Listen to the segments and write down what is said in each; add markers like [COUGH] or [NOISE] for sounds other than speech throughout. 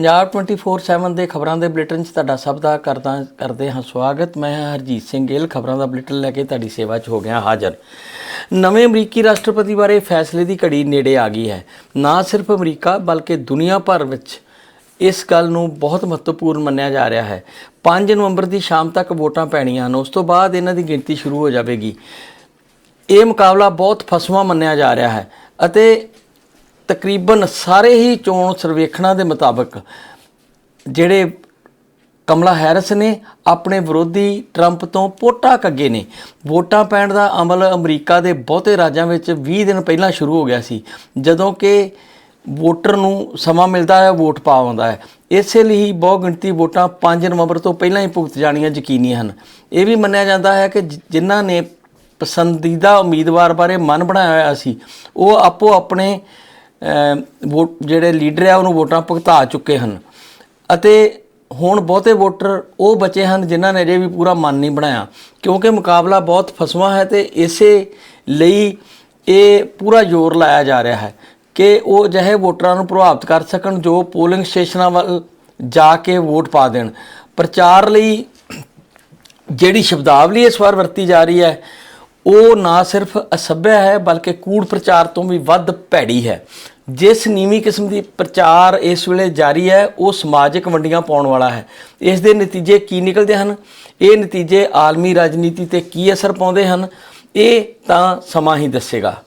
ਪੰਜਾਬ 24/7 ਦੇ ਖਬਰਾਂ ਦੇ ਬੁਲੇਟਿਨ 'ਚ ਤੁਹਾਡਾ ਸਭ ਦਾ ਕਰਦਾ ਕਰਦੇ ਹਾਂ ਸਵਾਗਤ। ਮੈਂ ਹਾਂ ਹਰਜੀਤ ਸਿੰਘ ਗਿੱਲ। ਖਬਰਾਂ ਦਾ ਬੁਲੇਟਿਨ ਲੈ ਕੇ ਤੁਹਾਡੀ ਸੇਵਾ 'ਚ ਹੋ ਗਿਆ ਹਾਜ਼ਰ। ਨਵੇਂ ਅਮਰੀਕੀ ਰਾਸ਼ਟਰਪਤੀ ਬਾਰੇ ਫੈਸਲੇ ਦੀ ਘੜੀ ਨੇੜੇ ਆ ਗਈ ਹੈ। ਨਾ ਸਿਰਫ ਅਮਰੀਕਾ, ਬਲਕਿ ਦੁਨੀਆ ਭਰ ਵਿੱਚ ਇਸ ਗੱਲ ਨੂੰ ਬਹੁਤ ਮਹੱਤਵਪੂਰਨ ਮੰਨਿਆ ਜਾ ਰਿਹਾ ਹੈ। 5 ਨਵੰਬਰ ਦੀ ਸ਼ਾਮ ਤੱਕ ਵੋਟਾਂ ਪੈਣੀਆਂ ਹਨ। ਉਸ ਤੋਂ ਬਾਅਦ ਇਹਨਾਂ ਦੀ ਗਿਣਤੀ ਸ਼ੁਰੂ ਹੋ ਜਾਵੇਗੀ। ਇਹ ਮੁਕਾਬਲਾ ਬਹੁਤ ਫਸਵਾ ਮੰਨਿਆ ਜਾ ਰਿਹਾ ਹੈ ਅਤੇ ਤਕਰੀਬਨ ਸਾਰੇ ਹੀ ਚੋਣ ਸਰਵੇਖਣਾਂ ਦੇ ਮੁਤਾਬਕ ਜਿਹੜੇ ਕਮਲਾ ਹੈਰਿਸ ਨੇ ਆਪਣੇ ਵਿਰੋਧੀ ਟਰੰਪ ਤੋਂ ਪੋਟਾ ਕੱਗੇ ਨੇ। ਵੋਟਾਂ ਪੈਣ ਦਾ ਅਮਲ ਅਮਰੀਕਾ ਦੇ ਬਹੁਤੇ ਰਾਜਾਂ ਵਿੱਚ 20 ਦਿਨ ਪਹਿਲਾਂ ਸ਼ੁਰੂ ਹੋ ਗਿਆ ਸੀ, ਜਦੋਂ ਕਿ ਵੋਟਰ ਨੂੰ ਸਮਾਂ ਮਿਲਦਾ ਹੈ, ਵੋਟ ਪਾ ਆਉਂਦਾ ਹੈ। ਇਸੇ ਲਈ ਬਹੁ ਗਿਣਤੀ ਵੋਟਾਂ 5 ਨਵੰਬਰ ਤੋਂ ਪਹਿਲਾਂ ਹੀ ਭੁਗਤ ਜਾਣੀਆਂ ਯਕੀਨੀ ਹਨ। ਇਹ ਵੀ ਮੰਨਿਆ ਜਾਂਦਾ ਹੈ ਕਿ ਜਿਨ੍ਹਾਂ ਨੇ ਪਸੰਦੀਦਾ ਉਮੀਦਵਾਰ ਬਾਰੇ ਮਨ ਬਣਾਇਆ ਹੋਇਆ ਸੀ, ਉਹ ਆਪੋ ਆਪਣੇ ਵੋਟ ਜਿਹੜੇ ਲੀਡਰ ਆ, ਉਹਨੂੰ ਵੋਟਾਂ ਭੁਗਤਾ ਚੁੱਕੇ ਹਨ। ਅਤੇ ਹੁਣ ਬਹੁਤੇ ਵੋਟਰ ਉਹ ਬਚੇ ਹਨ ਜਿਨ੍ਹਾਂ ਨੇ ਅਜੇ ਵੀ ਪੂਰਾ ਮਨ ਨਹੀਂ ਬਣਾਇਆ। ਕਿਉਂਕਿ ਮੁਕਾਬਲਾ ਬਹੁਤ ਫਸਵਾ ਹੈ ਤੇ ਇਸੇ ਲਈ ਇਹ ਪੂਰਾ ਜ਼ੋਰ ਲਾਇਆ ਜਾ ਰਿਹਾ ਹੈ ਕਿ ਉਹ ਅਜਿਹੇ ਵੋਟਰਾਂ ਨੂੰ ਪ੍ਰਭਾਵਿਤ ਕਰ ਸਕਣ ਜੋ ਪੋਲਿੰਗ ਸਟੇਸ਼ਨਾਂ ਵੱਲ ਜਾ ਕੇ ਵੋਟ ਪਾ ਦੇਣ। ਪ੍ਰਚਾਰ ਲਈ ਜਿਹੜੀ ਸ਼ਬਦਾਵਲੀ ਇਸ ਵਾਰ ਵਰਤੀ ਜਾ ਰਹੀ ਹੈ ਉਹ ਨਾ ਸਿਰਫ ਅਸਭਿਆ ਹੈ, ਬਲਕਿ ਕੂੜ ਪ੍ਰਚਾਰ ਤੋਂ ਵੀ ਵੱਧ ਭੈੜੀ ਹੈ। ਜਿਸ ਨੀਵੀਂ ਕਿਸਮ ਦੀ ਪ੍ਰਚਾਰ ਇਸ ਵੇਲੇ ਜਾਰੀ ਹੈ, ਉਹ ਸਮਾਜਿਕ ਵੰਡੀਆਂ ਪਾਉਣ ਵਾਲਾ ਹੈ। ਇਸ ਦੇ ਨਤੀਜੇ ਕੀ ਨਿਕਲਦੇ ਹਨ? ਇਹ ਨਤੀਜੇ ਆਲਮੀ ਰਾਜਨੀਤੀ ਤੇ ਕੀ ਅਸਰ ਪਾਉਂਦੇ ਹਨ? ਇਹ ਤਾਂ ਸਮਾਂ ਹੀ ਦੱਸੇਗਾ।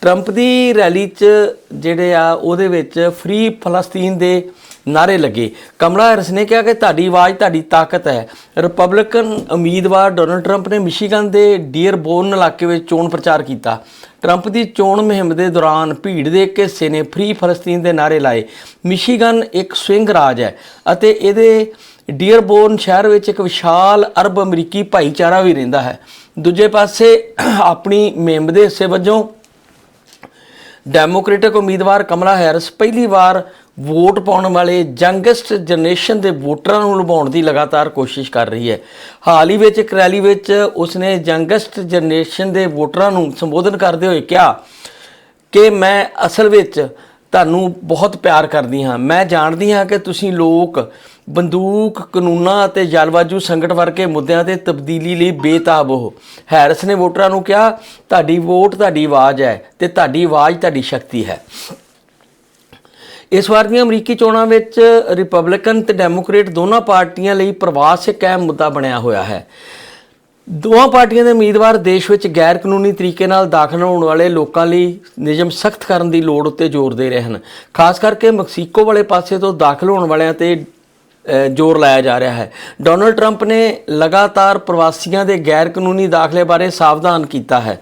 ਟਰੰਪ ਦੀ ਰੈਲੀ 'ਚ ਜਿਹੜੇ ਆ, ਉਹਦੇ ਵਿੱਚ ਫ੍ਰੀ ਫਲਸਤੀਨ ਦੇ ਨਾਰੇ ਲੱਗੇ। ਕਮਲਾ ਹੈਰਿਸ ਨੇ ਕਿਹਾ ਕਿ ਤੁਹਾਡੀ ਆਵਾਜ਼ ਤੁਹਾਡੀ ਤਾਕਤ ਹੈ। ਰਿਪਬਲਿਕਨ ਉਮੀਦਵਾਰ ਡੋਨਲਡ ਟਰੰਪ ਨੇ ਮਿਸ਼ੀਗਨ ਦੇ ਡੀਅਰਬੋਰਨ ਇਲਾਕੇ ਵਿੱਚ ਚੋਣ ਪ੍ਰਚਾਰ ਕੀਤਾ। ਟਰੰਪ ਦੀ ਚੋਣ ਮੁਹਿੰਮ ਦੇ ਦੌਰਾਨ ਭੀੜ ਦੇ ਇੱਕ ਹਿੱਸੇ ਨੇ ਫ੍ਰੀ ਫਲਸਤੀਨ ਦੇ ਨਾਰੇ ਲਾਏ। ਮਿਸ਼ੀਗਨ ਇੱਕ ਸਵਿੰਗ ਰਾਜ ਹੈ ਅਤੇ ਇਹਦੇ ਡੀਅਰਬੋਰਨ ਸ਼ਹਿਰ ਵਿੱਚ ਇੱਕ ਵਿਸ਼ਾਲ ਅਰਬ ਅਮਰੀਕੀ ਭਾਈਚਾਰਾ ਵੀ ਰਹਿੰਦਾ ਹੈ। ਦੂਜੇ ਪਾਸੇ ਆਪਣੀ ਮੁਹਿੰਮ ਦੇ ਹਿੱਸੇ ਵਜੋਂ ਡੈਮੋਕ੍ਰੈਟਿਕ ਉਮੀਦਵਾਰ ਕਮਲਾ ਹੈਰਿਸ ਪਹਿਲੀ ਵਾਰ ਵੋਟ ਪਾਉਣ ਵਾਲੇ ਯੰਗੈਸਟ ਜਨਰੇਸ਼ਨ ਦੇ ਵੋਟਰਾਂ ਨੂੰ ਲੁਭਾਉਣ ਦੀ ਲਗਾਤਾਰ ਕੋਸ਼ਿਸ਼ ਕਰ ਰਹੀ ਹੈ। ਹਾਲ ਹੀ ਵਿੱਚ ਇੱਕ ਰੈਲੀ ਵਿੱਚ ਉਸਨੇ ਯੰਗੈਸਟ ਜਨਰੇਸ਼ਨ ਦੇ ਵੋਟਰਾਂ ਨੂੰ ਸੰਬੋਧਨ ਕਰਦੇ ਹੋਏ ਕਿਹਾ ਕਿ ਮੈਂ ਅਸਲ ਵਿੱਚ ਤੁਹਾਨੂੰ ਬਹੁਤ ਪਿਆਰ ਕਰਦੀ ਹਾਂ। ਮੈਂ ਜਾਣਦੀ ਹਾਂ ਕਿ ਤੁਸੀਂ ਲੋਕ ਬੰਦੂਕ, ਕਾਨੂੰਨਾਂ ਅਤੇ ਜਲਵਾਯੂ ਸੰਕਟ ਵਰਗੇ ਮੁੱਦਿਆਂ ਤੇ ਤਬਦੀਲੀ ਲਈ ਬੇਤਾਬ ਹੋ। ਹੈਰਿਸ ਨੇ ਵੋਟਰਾਂ ਨੂੰ ਕਿਹਾ, ਤੁਹਾਡੀ ਵੋਟ, ਤੁਹਾਡੀ ਆਵਾਜ਼ ਹੈ ਤੇ ਤੁਹਾਡੀ ਆਵਾਜ਼, ਤੁਹਾਡੀ ਸ਼ਕਤੀ ਹੈ। ਇਸ ਵਾਰ ਦੀਆਂ ਅਮਰੀਕੀ ਚੋਣਾਂ ਵਿੱਚ ਰਿਪਬਲਿਕਨ ਤੇ ਡੈਮੋਕ੍ਰੇਟ ਦੋਨਾਂ ਪਾਰਟੀਆਂ ਲਈ ਪ੍ਰਵਾਸ ਇੱਕ ਅਹਿਮ ਮੁੱਦਾ ਬਣਿਆ ਹੋਇਆ ਹੈ। ਦੋਵਾਂ ਪਾਰਟੀਆਂ ਦੇ ਉਮੀਦਵਾਰ ਦੇਸ਼ ਵਿੱਚ ਗੈਰ ਕਾਨੂੰਨੀ ਤਰੀਕੇ ਨਾਲ ਦਾਖਲ ਹੋਣ ਵਾਲੇ ਲੋਕਾਂ ਲਈ ਨਿਯਮ ਸਖਤ ਕਰਨ ਦੀ ਲੋੜ ਉੱਤੇ ਜ਼ੋਰ ਦੇ ਰਹੇ ਹਨ। ਖਾਸ ਕਰਕੇ ਮੈਕਸੀਕੋ ਵਾਲੇ ਪਾਸੇ ਤੋਂ ਦਾਖਲ ਹੋਣ ਵਾਲਿਆਂ ਤੇ ਜ਼ੋਰ ਲਾਇਆ ਜਾ ਰਿਹਾ ਹੈ। ਡੋਨਲਡ ਟਰੰਪ ਨੇ ਲਗਾਤਾਰ ਪ੍ਰਵਾਸੀਆਂ ਦੇ ਗੈਰ ਕਾਨੂੰਨੀ ਦਾਖਲੇ ਬਾਰੇ ਸਾਵਧਾਨ ਕੀਤਾ ਹੈ।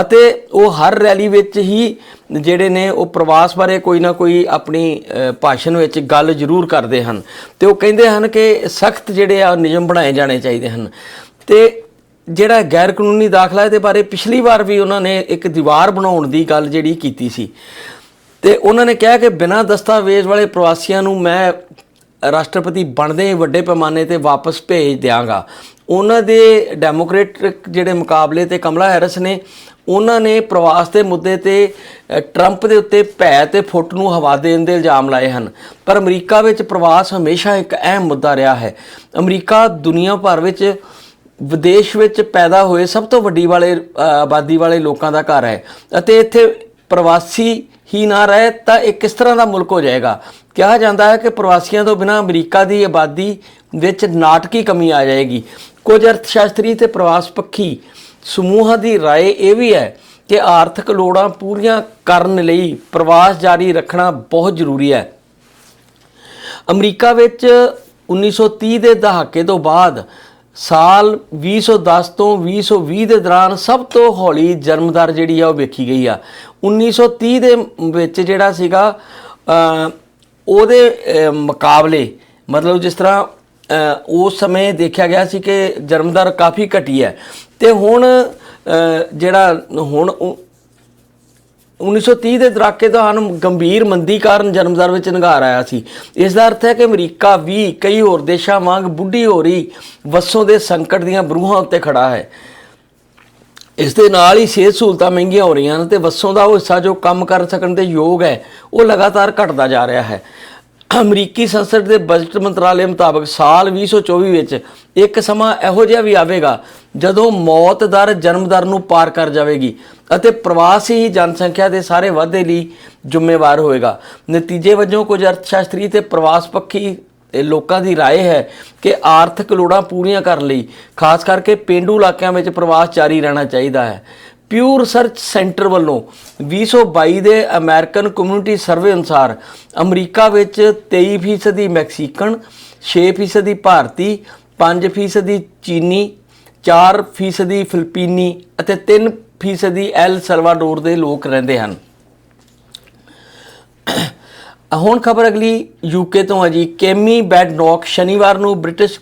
ਅਤੇ ਉਹ ਹਰ ਰੈਲੀ ਵਿੱਚ ਹੀ ਜਿਹੜੇ ਨੇ ਉਹ ਪ੍ਰਵਾਸ ਬਾਰੇ ਕੋਈ ਨਾ ਕੋਈ ਆਪਣੀ ਭਾਸ਼ਣ ਵਿੱਚ ਗੱਲ ਜ਼ਰੂਰ ਕਰਦੇ ਹਨ। ਤੇ ਉਹ ਕਹਿੰਦੇ ਹਨ ਕਿ ਸਖਤ ਜਿਹੜੇ ਆ ਨਿਯਮ ਬਣਾਏ ਜਾਣੇ ਚਾਹੀਦੇ ਹਨ। ਤੇ ਜਿਹੜਾ ਗੈਰ ਕਾਨੂੰਨੀ ਦਾਖਲਾ ਇਹਦੇ ਬਾਰੇ ਪਿਛਲੀ ਵਾਰ ਵੀ ਉਹਨਾਂ ਨੇ ਇੱਕ ਦੀਵਾਰ ਬਣਾਉਣ ਦੀ ਗੱਲ ਜਿਹੜੀ ਕੀਤੀ ਸੀ। ਤੇ ਉਹਨਾਂ ਨੇ ਕਿਹਾ ਕਿ ਬਿਨਾਂ ਦਸਤਾਵੇਜ਼ ਵਾਲੇ ਪ੍ਰਵਾਸੀਆਂ ਨੂੰ ਮੈਂ ਰਾਸ਼ਟਰਪਤੀ ਬਣਦੇ ਵੱਡੇ ਪੈਮਾਨੇ ਤੇ ਵਾਪਸ ਭੇਜ ਦਿਆਂਗਾ। ਉਹਨਾਂ ਦੇ ਡੈਮੋਕ੍ਰੈਟਿਕ ਜਿਹੜੇ ਮੁਕਾਬਲੇ ਤੇ ਕਮਲਾ ਹੈਰਿਸ ਨੇ, ਉਹਨਾਂ ਨੇ ਪ੍ਰਵਾਸ ਦੇ ਮੁੱਦੇ ਤੇ ਟਰੰਪ ਦੇ ਉੱਤੇ ਭੈ ਤੇ ਫੁੱਟ ਨੂੰ ਹਵਾ ਦੇਣ ਦੇ ਇਲਜ਼ਾਮ ਲਾਏ ਹਨ। ਪਰ ਅਮਰੀਕਾ ਵਿੱਚ ਪ੍ਰਵਾਸ ਹਮੇਸ਼ਾ ਇੱਕ ਅਹਿਮ ਮੁੱਦਾ ਰਿਹਾ ਹੈ। ਅਮਰੀਕਾ ਦੁਨੀਆ ਭਰ ਵਿੱਚ, ਵਿਦੇਸ਼ ਵਿੱਚ ਪੈਦਾ ਹੋਏ ਸਭ ਤੋਂ ਵੱਡੀ ਵਾਲੇ ਆਬਾਦੀ ਵਾਲੇ ਲੋਕਾਂ ਦਾ ਘਰ ਹੈ ਅਤੇ ਇੱਥੇ ਪ੍ਰਵਾਸੀ ਹੀ ਨਾ ਰਹੇ ਤਾਂ ਇਹ ਕਿਸ ਤਰ੍ਹਾਂ ਦਾ ਮੁਲਕ ਹੋ ਜਾਏਗਾ? ਕਿਹਾ ਜਾਂਦਾ ਹੈ ਕਿ ਪ੍ਰਵਾਸੀਆਂ ਤੋਂ ਬਿਨਾਂ ਅਮਰੀਕਾ ਦੀ ਆਬਾਦੀ ਵਿੱਚ ਨਾਟਕੀ ਕਮੀ ਆ ਜਾਏਗੀ। ਕੁਝ ਅਰਥਸ਼ਾਸਤਰੀ ਤੇ ਪ੍ਰਵਾਸ ਪੱਖੀ ਸਮੂਹਾਂ ਦੀ رائے ਇਹ ਵੀ ਹੈ ਕਿ ਆਰਥਿਕ ਲੋੜਾਂ ਪੂਰੀਆਂ ਕਰਨ ਲਈ ਪ੍ਰਵਾਸ ਜਾਰੀ ਰੱਖਣਾ ਬਹੁਤ ਜ਼ਰੂਰੀ ਹੈ ਅਮਰੀਕਾ ਵਿੱਚ 1930 ਦੇ ਦਹਾਕੇ ਤੋਂ ਬਾਅਦ ਸਾਲ 2010 ਤੋਂ 2020 ਦੇ ਦੌਰਾਨ ਸਭ ਤੋਂ ਹੌਲੀ ਜਨਮ ਦਰ ਜਿਹੜੀ ਆ ਉਹ ਵੇਖੀ ਗਈ ਆ 1930 ਦੇ ਵਿੱਚ ਜਿਹੜਾ ਸੀਗਾ ਅ, ਉਹਦੇ ਅ, ਮੁਕਾਬਲੇ ਮਤਲਬ ਜਿਸ ਤਰ੍ਹਾਂ ਅ, ਉਸ ਸਮੇਂ ਦੇਖਿਆ ਗਿਆ ਸੀ ਕਿ ਜਨਮ ਦਰ ਕਾਫੀ ਘਟੀ ਹੈ। ਤੇ ਹੁਣ ਜਿਹੜਾ ਹੁਣ ਉਹ- 1930 ਦੇ ਦਰਾਕੇ ਦੌਰਾਨ ਗੰਭੀਰ ਮੰਦੀ ਕਾਰਨ ਜਨਮ ਦਰ ਵਿੱਚ ਨਿਗਾਰ ਆਇਆ ਸੀ। ਇਸ ਦਾ ਅਰਥ ਹੈ ਕਿ ਅਮਰੀਕਾ ਵੀ ਕਈ ਹੋਰ ਦੇਸ਼ਾਂ ਵਾਂਗ ਬੁੱਢੀ ਹੋ ਰਹੀ ਵਸੋਂ ਦੇ ਸੰਕਟ ਦੀਆਂ ਬਰੂਹਾਂ ਉੱਤੇ ਖੜਾ ਹੈ। ਇਸ ਦੇ ਨਾਲ ਹੀ ਸਿਹਤ ਸਹੂਲਤਾਂ ਮਹਿੰਗੀਆਂ ਹੋ ਰਹੀਆਂ ਹਨ ਤੇ ਵਸੋਂ ਦਾ ਉਹ ਹਿੱਸਾ ਜੋ ਕੰਮ ਕਰ ਸਕਣ ਦੇ ਯੋਗ ਹੈ, ਉਹ ਲਗਾਤਾਰ ਘਟਦਾ ਜਾ ਰਿਹਾ ਹੈ। ਅਮਰੀਕੀ ਸੰਸਦ ਦੇ ਬਜਟ ਮੰਤਰਾਲੇ ਮੁਤਾਬਕ ਸਾਲ 2024 ਵਿੱਚ ਇੱਕ ਸਮਾਂ ਇਹੋ ਜਿਹਾ ਵੀ ਆਵੇਗਾ ਜਦੋਂ ਮੌਤ ਦਰ ਜਨਮ ਦਰ ਨੂੰ ਪਾਰ ਕਰ ਜਾਵੇਗੀ ਅਤੇ ਪ੍ਰਵਾਸੀ ਹੀ ਜਨਸੰਖਿਆ ਦੇ ਸਾਰੇ ਵਾਧੇ ਲਈ ਜ਼ਿੰਮੇਵਾਰ ਹੋਵੇਗਾ ਨਤੀਜੇ ਵਜੋਂ ਕੁਝ ਅਰਥਸ਼ਾਸਤਰੀ ਤੇ ਪ੍ਰਵਾਸ ਪੱਖੀ ਇਹ ਲੋਕਾਂ ਦੀ رائے ਹੈ ਕਿ ਆਰਥਿਕ ਲੋੜਾਂ ਪੂਰੀਆਂ ਕਰਨ ਲਈ ਖਾਸ ਕਰਕੇ ਪੇਂਡੂ ਇਲਾਕਿਆਂ ਵਿੱਚ ਪ੍ਰਵਾਸ ਜਾਰੀ ਰਹਿਣਾ ਚਾਹੀਦਾ ਹੈ ਪਿਊ ਰਿਸਰਚ ਸੈਂਟਰ ਵੱਲੋਂ 2022 ਦੇ ਅਮਰੀਕਨ ਕਮਿਊਨਿਟੀ ਸਰਵੇ ਅਨੁਸਾਰ ਅਮਰੀਕਾ ਵਿੱਚ 23% ਮੈਕਸੀਕਨ 6% ਭਾਰਤੀ 5% ਚੀਨੀ 4% ਫਿਲੀਪੀਨੀ ਅਤੇ 3% ਐਲ ਸਲਵਾਡੋਰ ਦੇ ਲੋਕ ਰਹਿੰਦੇ ਹਨ। ਹੁਣ ਖਬਰ ਅਗਲੀ ਯੂਕੇ ਤੋਂ ਹੈ ਜੀ। ਕੇਮੀ ਬੈਡਨੌਕ ਸ਼ਨੀਵਾਰ ਨੂੰ ਬ੍ਰਿਟਿਸ਼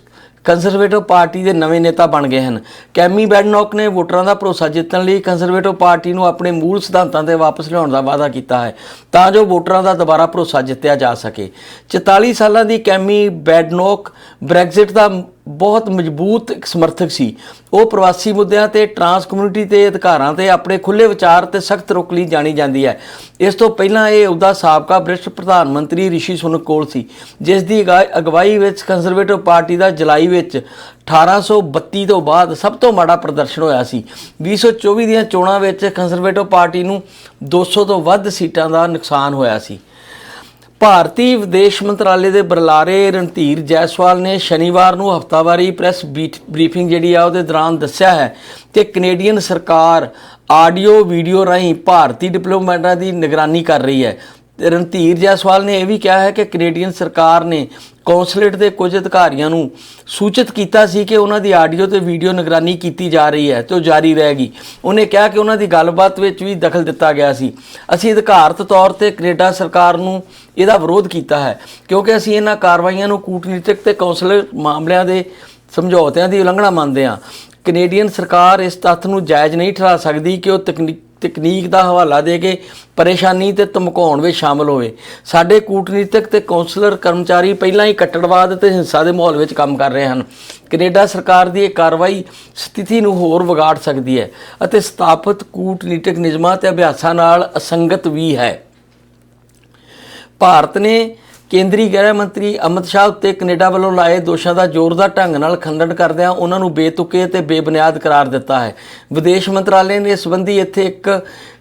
ਕੰਜ਼ਰਵੇਟਿਵ ਪਾਰਟੀ ਦੇ ਨਵੇਂ ਨੇਤਾ ਬਣ ਗਏ ਹਨ। ਕੈਮੀ ਬੈਡਨੌਕ ਨੇ ਵੋਟਰਾਂ ਦਾ ਭਰੋਸਾ ਜਿੱਤਣ ਲਈ ਕੰਜ਼ਰਵੇਟਿਵ ਪਾਰਟੀ ਨੂੰ ਆਪਣੇ ਮੂਲ ਸਿਧਾਂਤਾਂ ਤੇ ਵਾਪਸ ਲਿਆਉਣ ਦਾ ਵਾਅਦਾ ਕੀਤਾ ਹੈ, ਤਾਂ ਜੋ ਵੋਟਰਾਂ ਦਾ ਦੁਬਾਰਾ ਭਰੋਸਾ ਜਿੱਤਿਆ ਜਾ ਸਕੇ। 44 ਸਾਲਾਂ ਦੀ ਕੈਮੀ ਬੈਡਨੌਕ ਬ੍ਰੈਗਜ਼ਿਟ ਦਾ ਬਹੁਤ ਮਜ਼ਬੂਤ ਇੱਕ ਸਮਰਥਕ ਸੀ। ਉਹ ਪ੍ਰਵਾਸੀ ਮੁੱਦਿਆਂ ਤੇ ਟਰਾਂਸ ਕਮਿਊਨਿਟੀ ਤੇ, ਅਧਿਕਾਰਾਂ ਤੇ, ਆਪਣੇ ਖੁੱਲੇ ਵਿਚਾਰ ਤੇ ਸਖਤ ਰੁਕ ਲਈ ਜਾਣੀ ਜਾਂਦੀ ਹੈ। ਇਸ ਤੋਂ ਪਹਿਲਾਂ ਇਹ ਉਹਦਾ ਸਾਬਕਾ ਬ੍ਰਿਟਿਸ਼ ਪ੍ਰਧਾਨ ਮੰਤਰੀ ਰਿਸ਼ੀ ਸੁਨਕ ਕੋਲ ਸੀ, ਜਿਸ ਦੀ ਅਗਾ- ਅਗਵਾਈ ਵਿੱਚ ਕੰਜ਼ਰਵੇਟਿਵ ਪਾਰਟੀ ਦਾ ਜੁਲਾਈ ਵਿੱਚ 1832 ਤੋਂ ਬਾਅਦ ਸਭ ਤੋਂ ਮਾੜਾ ਪ੍ਰਦਰਸ਼ਨ ਹੋਇਆ ਸੀ। 2024 ਦੀਆਂ ਚੋਣਾਂ ਵਿੱਚ ਕੰਜ਼ਰਵੇਟਿਵ ਪਾਰਟੀ ਨੂੰ 200 ਤੋਂ ਵੱਧ ਸੀਟਾਂ ਦਾ ਨੁਕਸਾਨ ਹੋਇਆ ਸੀ। ਭਾਰਤੀ ਵਿਦੇਸ਼ ਮੰਤਰਾਲੇ ਦੇ ਬਰਲਾਰੇ ਰਣਧੀਰ ਜੈਸਵਾਲ ਨੇ ਸ਼ਨੀਵਾਰ ਨੂੰ ਹਫਤਾਵਾਰੀ ਪ੍ਰੈਸ ਬੀਟ- ਬਰੀਫਿੰਗ ਜਿਹੜੀ ਆ ਉਹਦੇ ਦੌਰਾਨ ਦੱਸਿਆ ਹੈ ਕਿ ਕੈਨੇਡੀਅਨ ਸਰਕਾਰ ਆਡੀਓ ਵੀਡੀਓ ਰਾਹੀਂ ਭਾਰਤੀ ਡਿਪਲੋਮੈਟਾਂ ਦੀ ਨਿਗਰਾਨੀ ਕਰ ਰਹੀ ਹੈ। ਰਣਧੀਰ ਜੈਸਵਾਲ ਨੇ ਇਹ ਵੀ ਕਿਹਾ ਹੈ ਕਿ ਕੈਨੇਡੀਅਨ ਸਰਕਾਰ ਨੇ ਕੌਂਸੂਲੇਟ ਦੇ ਕੁਝ ਅਧਿਕਾਰੀਆਂ ਨੂੰ ਸੂਚਿਤ ਕੀਤਾ ਸੀ ਕਿ ਉਹਨਾਂ ਦੀ ਆਡੀਓ ਤੇ ਵੀਡੀਓ ਨਿਗਰਾਨੀ ਕੀਤੀ ਜਾ ਰਹੀ ਹੈ ਤੇ ਉਹ ਜਾਰੀ ਰਹੇਗੀ ਉਹਨੇ ਕਿਹਾ ਕਿ ਉਹਨਾਂ ਦੀ ਗੱਲਬਾਤ ਵਿੱਚ ਵੀ ਦਖਲ ਦਿੱਤਾ ਗਿਆ ਸੀ। ਅਸੀਂ ਅਧਿਕਾਰਤ ਤੌਰ ਤੇ ਕੈਨੇਡਾ ਸਰਕਾਰ ਨੂੰ ਇਹਦਾ ਵਿਰੋਧ ਕੀਤਾ ਹੈ, ਕਿਉਂਕਿ ਅਸੀਂ ਇਹਨਾਂ ਕਾਰਵਾਈਆਂ ਨੂੰ ਕੂਟਨੀਤਿਕ ਤੇ ਕੌਂਸਲਰ ਮਾਮਲਿਆਂ ਦੇ ਸਮਝੌਤਿਆਂ ਦੀ ਉਲੰਘਣਾ ਮੰਨਦੇ ਹਾਂ। ਕੈਨੇਡੀਅਨ ਸਰਕਾਰ ਇਸ ਤੱਥ ਨੂੰ ਜਾਇਜ਼ ਨਹੀਂ ਠਹਿਰਾ ਸਕਦੀ ਕਿ ਉਹ ਤਕਨੀਕ ਤਕਨੀਕ ਦਾ ਹਵਾਲਾ ਦੇ ਕੇ ਪਰੇਸ਼ਾਨੀ ਤੇ ਧਮਕਾਉਣ ਵਿੱਚ ਸ਼ਾਮਲ ਹੋਵੇ। ਸਾਡੇ ਕੂਟਨੀਤਿਕ ਤੇ ਕੌਂਸਲਰ ਕਰਮਚਾਰੀ ਪਹਿਲਾਂ ਹੀ ਕੱਟੜਵਾਦ ਤੇ ਹਿੰਸਾ ਦੇ ਮਾਹੌਲ ਵਿੱਚ ਕੰਮ ਕਰ ਰਹੇ ਹਨ। ਕੈਨੇਡਾ ਸਰਕਾਰ ਦੀ ਇਹ ਕਾਰਵਾਈ ਸਥਿਤੀ ਨੂੰ ਹੋਰ ਵਿਗਾੜ ਸਕਦੀ ਹੈ ਅਤੇ ਸਥਾਪਿਤ ਕੂਟਨੀਤਿਕ ਨਿਯਮਾਂ ਤੇ ਅਭਿਆਸਾਂ ਨਾਲ ਅਸੰਗਤ ਵੀ ਹੈ। ਭਾਰਤ ਨੇ ਕੇਂਦਰੀ ਗ੍ਰਹਿ ਮੰਤਰੀ ਅਮਿਤ ਸ਼ਾਹ ਉੱਤੇ ਕੈਨੇਡਾ ਵੱਲੋਂ ਲਾਏ ਦੋਸ਼ਾਂ ਦਾ ਜ਼ੋਰਦਾਰ ਢੰਗ ਨਾਲ ਖੰਡਨ ਕਰਦਿਆਂ ਉਹਨਾਂ ਨੂੰ ਬੇਤੁਕੇ ਤੇ ਬੇਬੁਨਿਆਦ ਕਰਾਰ ਦਿੱਤਾ ਹੈ। ਵਿਦੇਸ਼ ਮੰਤਰਾਲੇ ਨੇ ਇਸ ਸੰਬੰਧੀ ਇੱਥੇ ਇੱਕ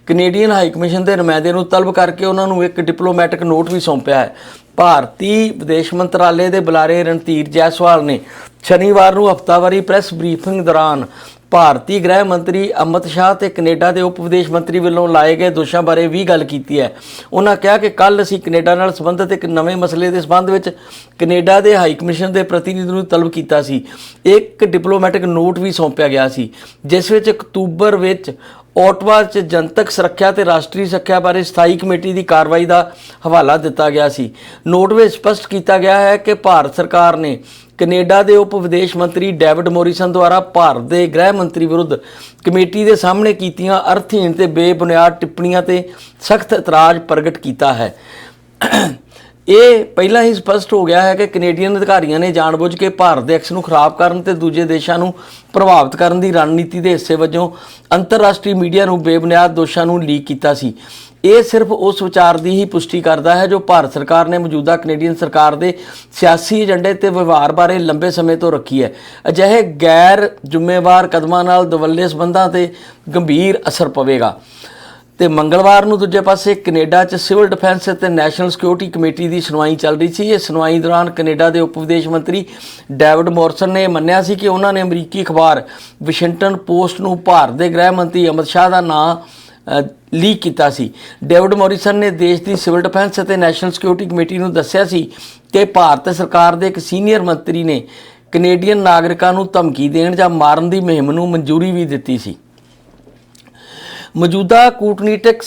ਕੈਨੇਡੀਅਨ ਹਾਈ ਕਮਿਸ਼ਨ ਦੇ ਨੁਮਾਇੰਦੇ ਨੂੰ ਤਲਬ ਕਰਕੇ ਉਹਨਾਂ ਨੂੰ ਇੱਕ ਡਿਪਲੋਮੈਟਿਕ ਨੋਟ ਵੀ ਸੌਂਪਿਆ ਹੈ। ਭਾਰਤੀ ਵਿਦੇਸ਼ ਮੰਤਰਾਲੇ ਦੇ ਬੁਲਾਰੇ ਰਣਧੀਰ ਜੈਸਵਾਲ ਨੇ ਸ਼ਨੀਵਾਰ ਨੂੰ ਹਫਤਾਵਾਰੀ ਪ੍ਰੈਸ ਬਰੀਫਿੰਗ ਦੌਰਾਨ ਭਾਰਤੀ ਗ੍ਰਹਿ ਮੰਤਰੀ ਅਮਿਤ ਸ਼ਾਹ ਤੇ ਕੈਨੇਡਾ ਦੇ ਉਪ ਵਿਦੇਸ਼ ਮੰਤਰੀ ਵੱਲੋਂ ਲਾਏ ਗਏ ਦੋਸ਼ਾਂ ਬਾਰੇ ਵੀ ਗੱਲ ਕੀਤੀ ਹੈ। ਉਹਨਾਂ ਕਿਹਾ ਕਿ ਕੱਲ ਅਸੀਂ ਕੈਨੇਡਾ ਨਾਲ ਸੰਬੰਧਿਤ ਇੱਕ ਨਵੇਂ ਮਸਲੇ ਦੇ ਸੰਬੰਧ ਵਿੱਚ ਕੈਨੇਡਾ ਦੇ ਹਾਈ ਕਮਿਸ਼ਨ ਦੇ ਪ੍ਰਤੀਨਿਧ ਨੂੰ ਤਲਬ ਕੀਤਾ ਸੀ। ਇੱਕ ਡਿਪਲੋਮੈਟਿਕ ਨੋਟ ਵੀ ਸੌਂਪਿਆ ਗਿਆ ਸੀ, ਜਿਸ ਵਿੱਚ ਅਕਤੂਬਰ ਵਿੱਚ ਓਟਵਾ 'ਚ ਜਨਤਕ ਸੁਰੱਖਿਆ ਤੇ ਰਾਸ਼ਟਰੀ ਸੁਰੱਖਿਆ ਬਾਰੇ ਸਥਾਈ ਕਮੇਟੀ ਦੀ ਕਾਰਵਾਈ ਦਾ ਹਵਾਲਾ ਦਿੱਤਾ ਗਿਆ ਸੀ। ਨੋਟ ਵਿੱਚ ਸਪਸ਼ਟ ਕੀਤਾ ਗਿਆ ਹੈ ਕਿ ਭਾਰਤ ਸਰਕਾਰ ਨੇ ਕੈਨੇਡਾ ਦੇ ਉਪ ਵਿਦੇਸ਼ ਮੰਤਰੀ ਡੇਵਿਡ ਮੋਰਿਸਨ ਦੁਆਰਾ ਭਾਰਤ ਦੇ ਗ੍ਰਹਿ ਮੰਤਰੀ ਵਿਰੁੱਧ ਕਮੇਟੀ ਦੇ ਸਾਹਮਣੇ ਕੀਤੀਆਂ ਅਰਥਹੀਣ ਤੇ ਬੇਬੁਨਿਆਦ ਟਿੱਪਣੀਆਂ ਤੇ ਸਖਤ ਇਤਰਾਜ਼ ਪ੍ਰਗਟ ਕੀਤਾ ਹੈ। ਇਹ ਪਹਿਲਾਂ ਹੀ ਸਪਸ਼ਟ ਹੋ ਗਿਆ ਹੈ ਕਿ ਕੈਨੇਡੀਅਨ ਅਧਿਕਾਰੀਆਂ ਨੇ ਜਾਣਬੁੱਝ ਕੇ ਭਾਰਤ ਦੇ ਐਕਸ ਨੂੰ ਖਰਾਬ ਕਰਨ ਤੇ ਦੂਜੇ ਦੇਸ਼ਾਂ ਨੂੰ ਪ੍ਰਭਾਵਿਤ ਕਰਨ ਦੀ ਰਣਨੀਤੀ ਦੇ ਹਿੱਸੇ ਵਜੋਂ ਅੰਤਰਰਾਸ਼ਟਰੀ ਮੀਡੀਆ ਨੂੰ ਬੇਬੁਨਿਆਦ ਦੋਸ਼ਾਂ ਨੂੰ ਲੀਕ ਕੀਤਾ ਸੀ। ਇਹ ਸਿਰਫ ਉਸ ਵਿਚਾਰ ਦੀ ਹੀ ਪੁਸ਼ਟੀ ਕਰਦਾ ਹੈ ਜੋ ਭਾਰਤ ਸਰਕਾਰ ਨੇ ਮੌਜੂਦਾ ਕੈਨੇਡੀਅਨ ਸਰਕਾਰ ਦੇ ਸਿਆਸੀ ਏਜੰਡੇ ਤੇ ਵਿਵਹਾਰ ਬਾਰੇ ਲੰਬੇ ਸਮੇਂ ਤੋਂ ਰੱਖੀ ਹੈ। ਅਜਿਹੇ ਗੈਰ ਜ਼ਿੰਮੇਵਾਰ ਕਦਮਾਂ ਨਾਲ ਦਵੱਲੇ ਸਬੰਧਾਂ ਤੇ ਗੰਭੀਰ ਅਸਰ ਪਵੇਗਾ। ਤੇ ਮੰਗਲਵਾਰ ਨੂੰ ਦੂਜੇ ਪਾਸੇ ਕੈਨੇਡਾ 'ਚ ਸਿਵਲ ਡਿਫੈਂਸ ਅਤੇ ਨੈਸ਼ਨਲ ਸਿਕਿਉਰਿਟੀ ਕਮੇਟੀ ਦੀ ਸੁਣਵਾਈ ਚੱਲ ਰਹੀ ਸੀ। ਇਹ ਸੁਣਵਾਈ ਦੌਰਾਨ ਕੈਨੇਡਾ ਦੇ ਉਪ ਵਿਦੇਸ਼ ਮੰਤਰੀ ਡੇਵਿਡ ਮੋਰਸਨ ਨੇ ਮੰਨਿਆ ਸੀ ਕਿ ਉਹਨਾਂ ਨੇ ਅਮਰੀਕੀ ਅਖਬਾਰ ਵਾਸ਼ਿੰਗਟਨ ਪੋਸਟ ਨੂੰ ਭਾਰਤ ਦੇ ਗ੍ਰਹਿ ਮੰਤਰੀ ਅਮਿਤ ਸ਼ਾਹ ਦਾ ਨਾਂ ਲੀਕ ਕੀਤਾ ਸੀ। ਡੇਵਿਡ ਮੋਰਿਸਨ ਨੇ ਦੇਸ਼ ਦੀ ਸਿਵਲ ਡਿਫੈਂਸ ਅਤੇ ਨੈਸ਼ਨਲ ਸਿਕਿਉਰਿਟੀ ਕਮੇਟੀ ਨੂੰ ਦੱਸਿਆ ਸੀ ਕਿ ਭਾਰਤ ਸਰਕਾਰ ਦੇ ਇੱਕ ਸੀਨੀਅਰ ਮੰਤਰੀ ਨੇ ਕੈਨੇਡੀਅਨ ਨਾਗਰਿਕਾਂ ਨੂੰ ਧਮਕੀ ਦੇਣ ਜਾਂ ਮਾਰਨ ਦੀ ਮੁਹਿੰਮ ਨੂੰ ਮਨਜ਼ੂਰੀ ਵੀ ਦਿੱਤੀ ਸੀ। ਮੌਜੂਦਾ ਕੂਟਨੀਤਿਕ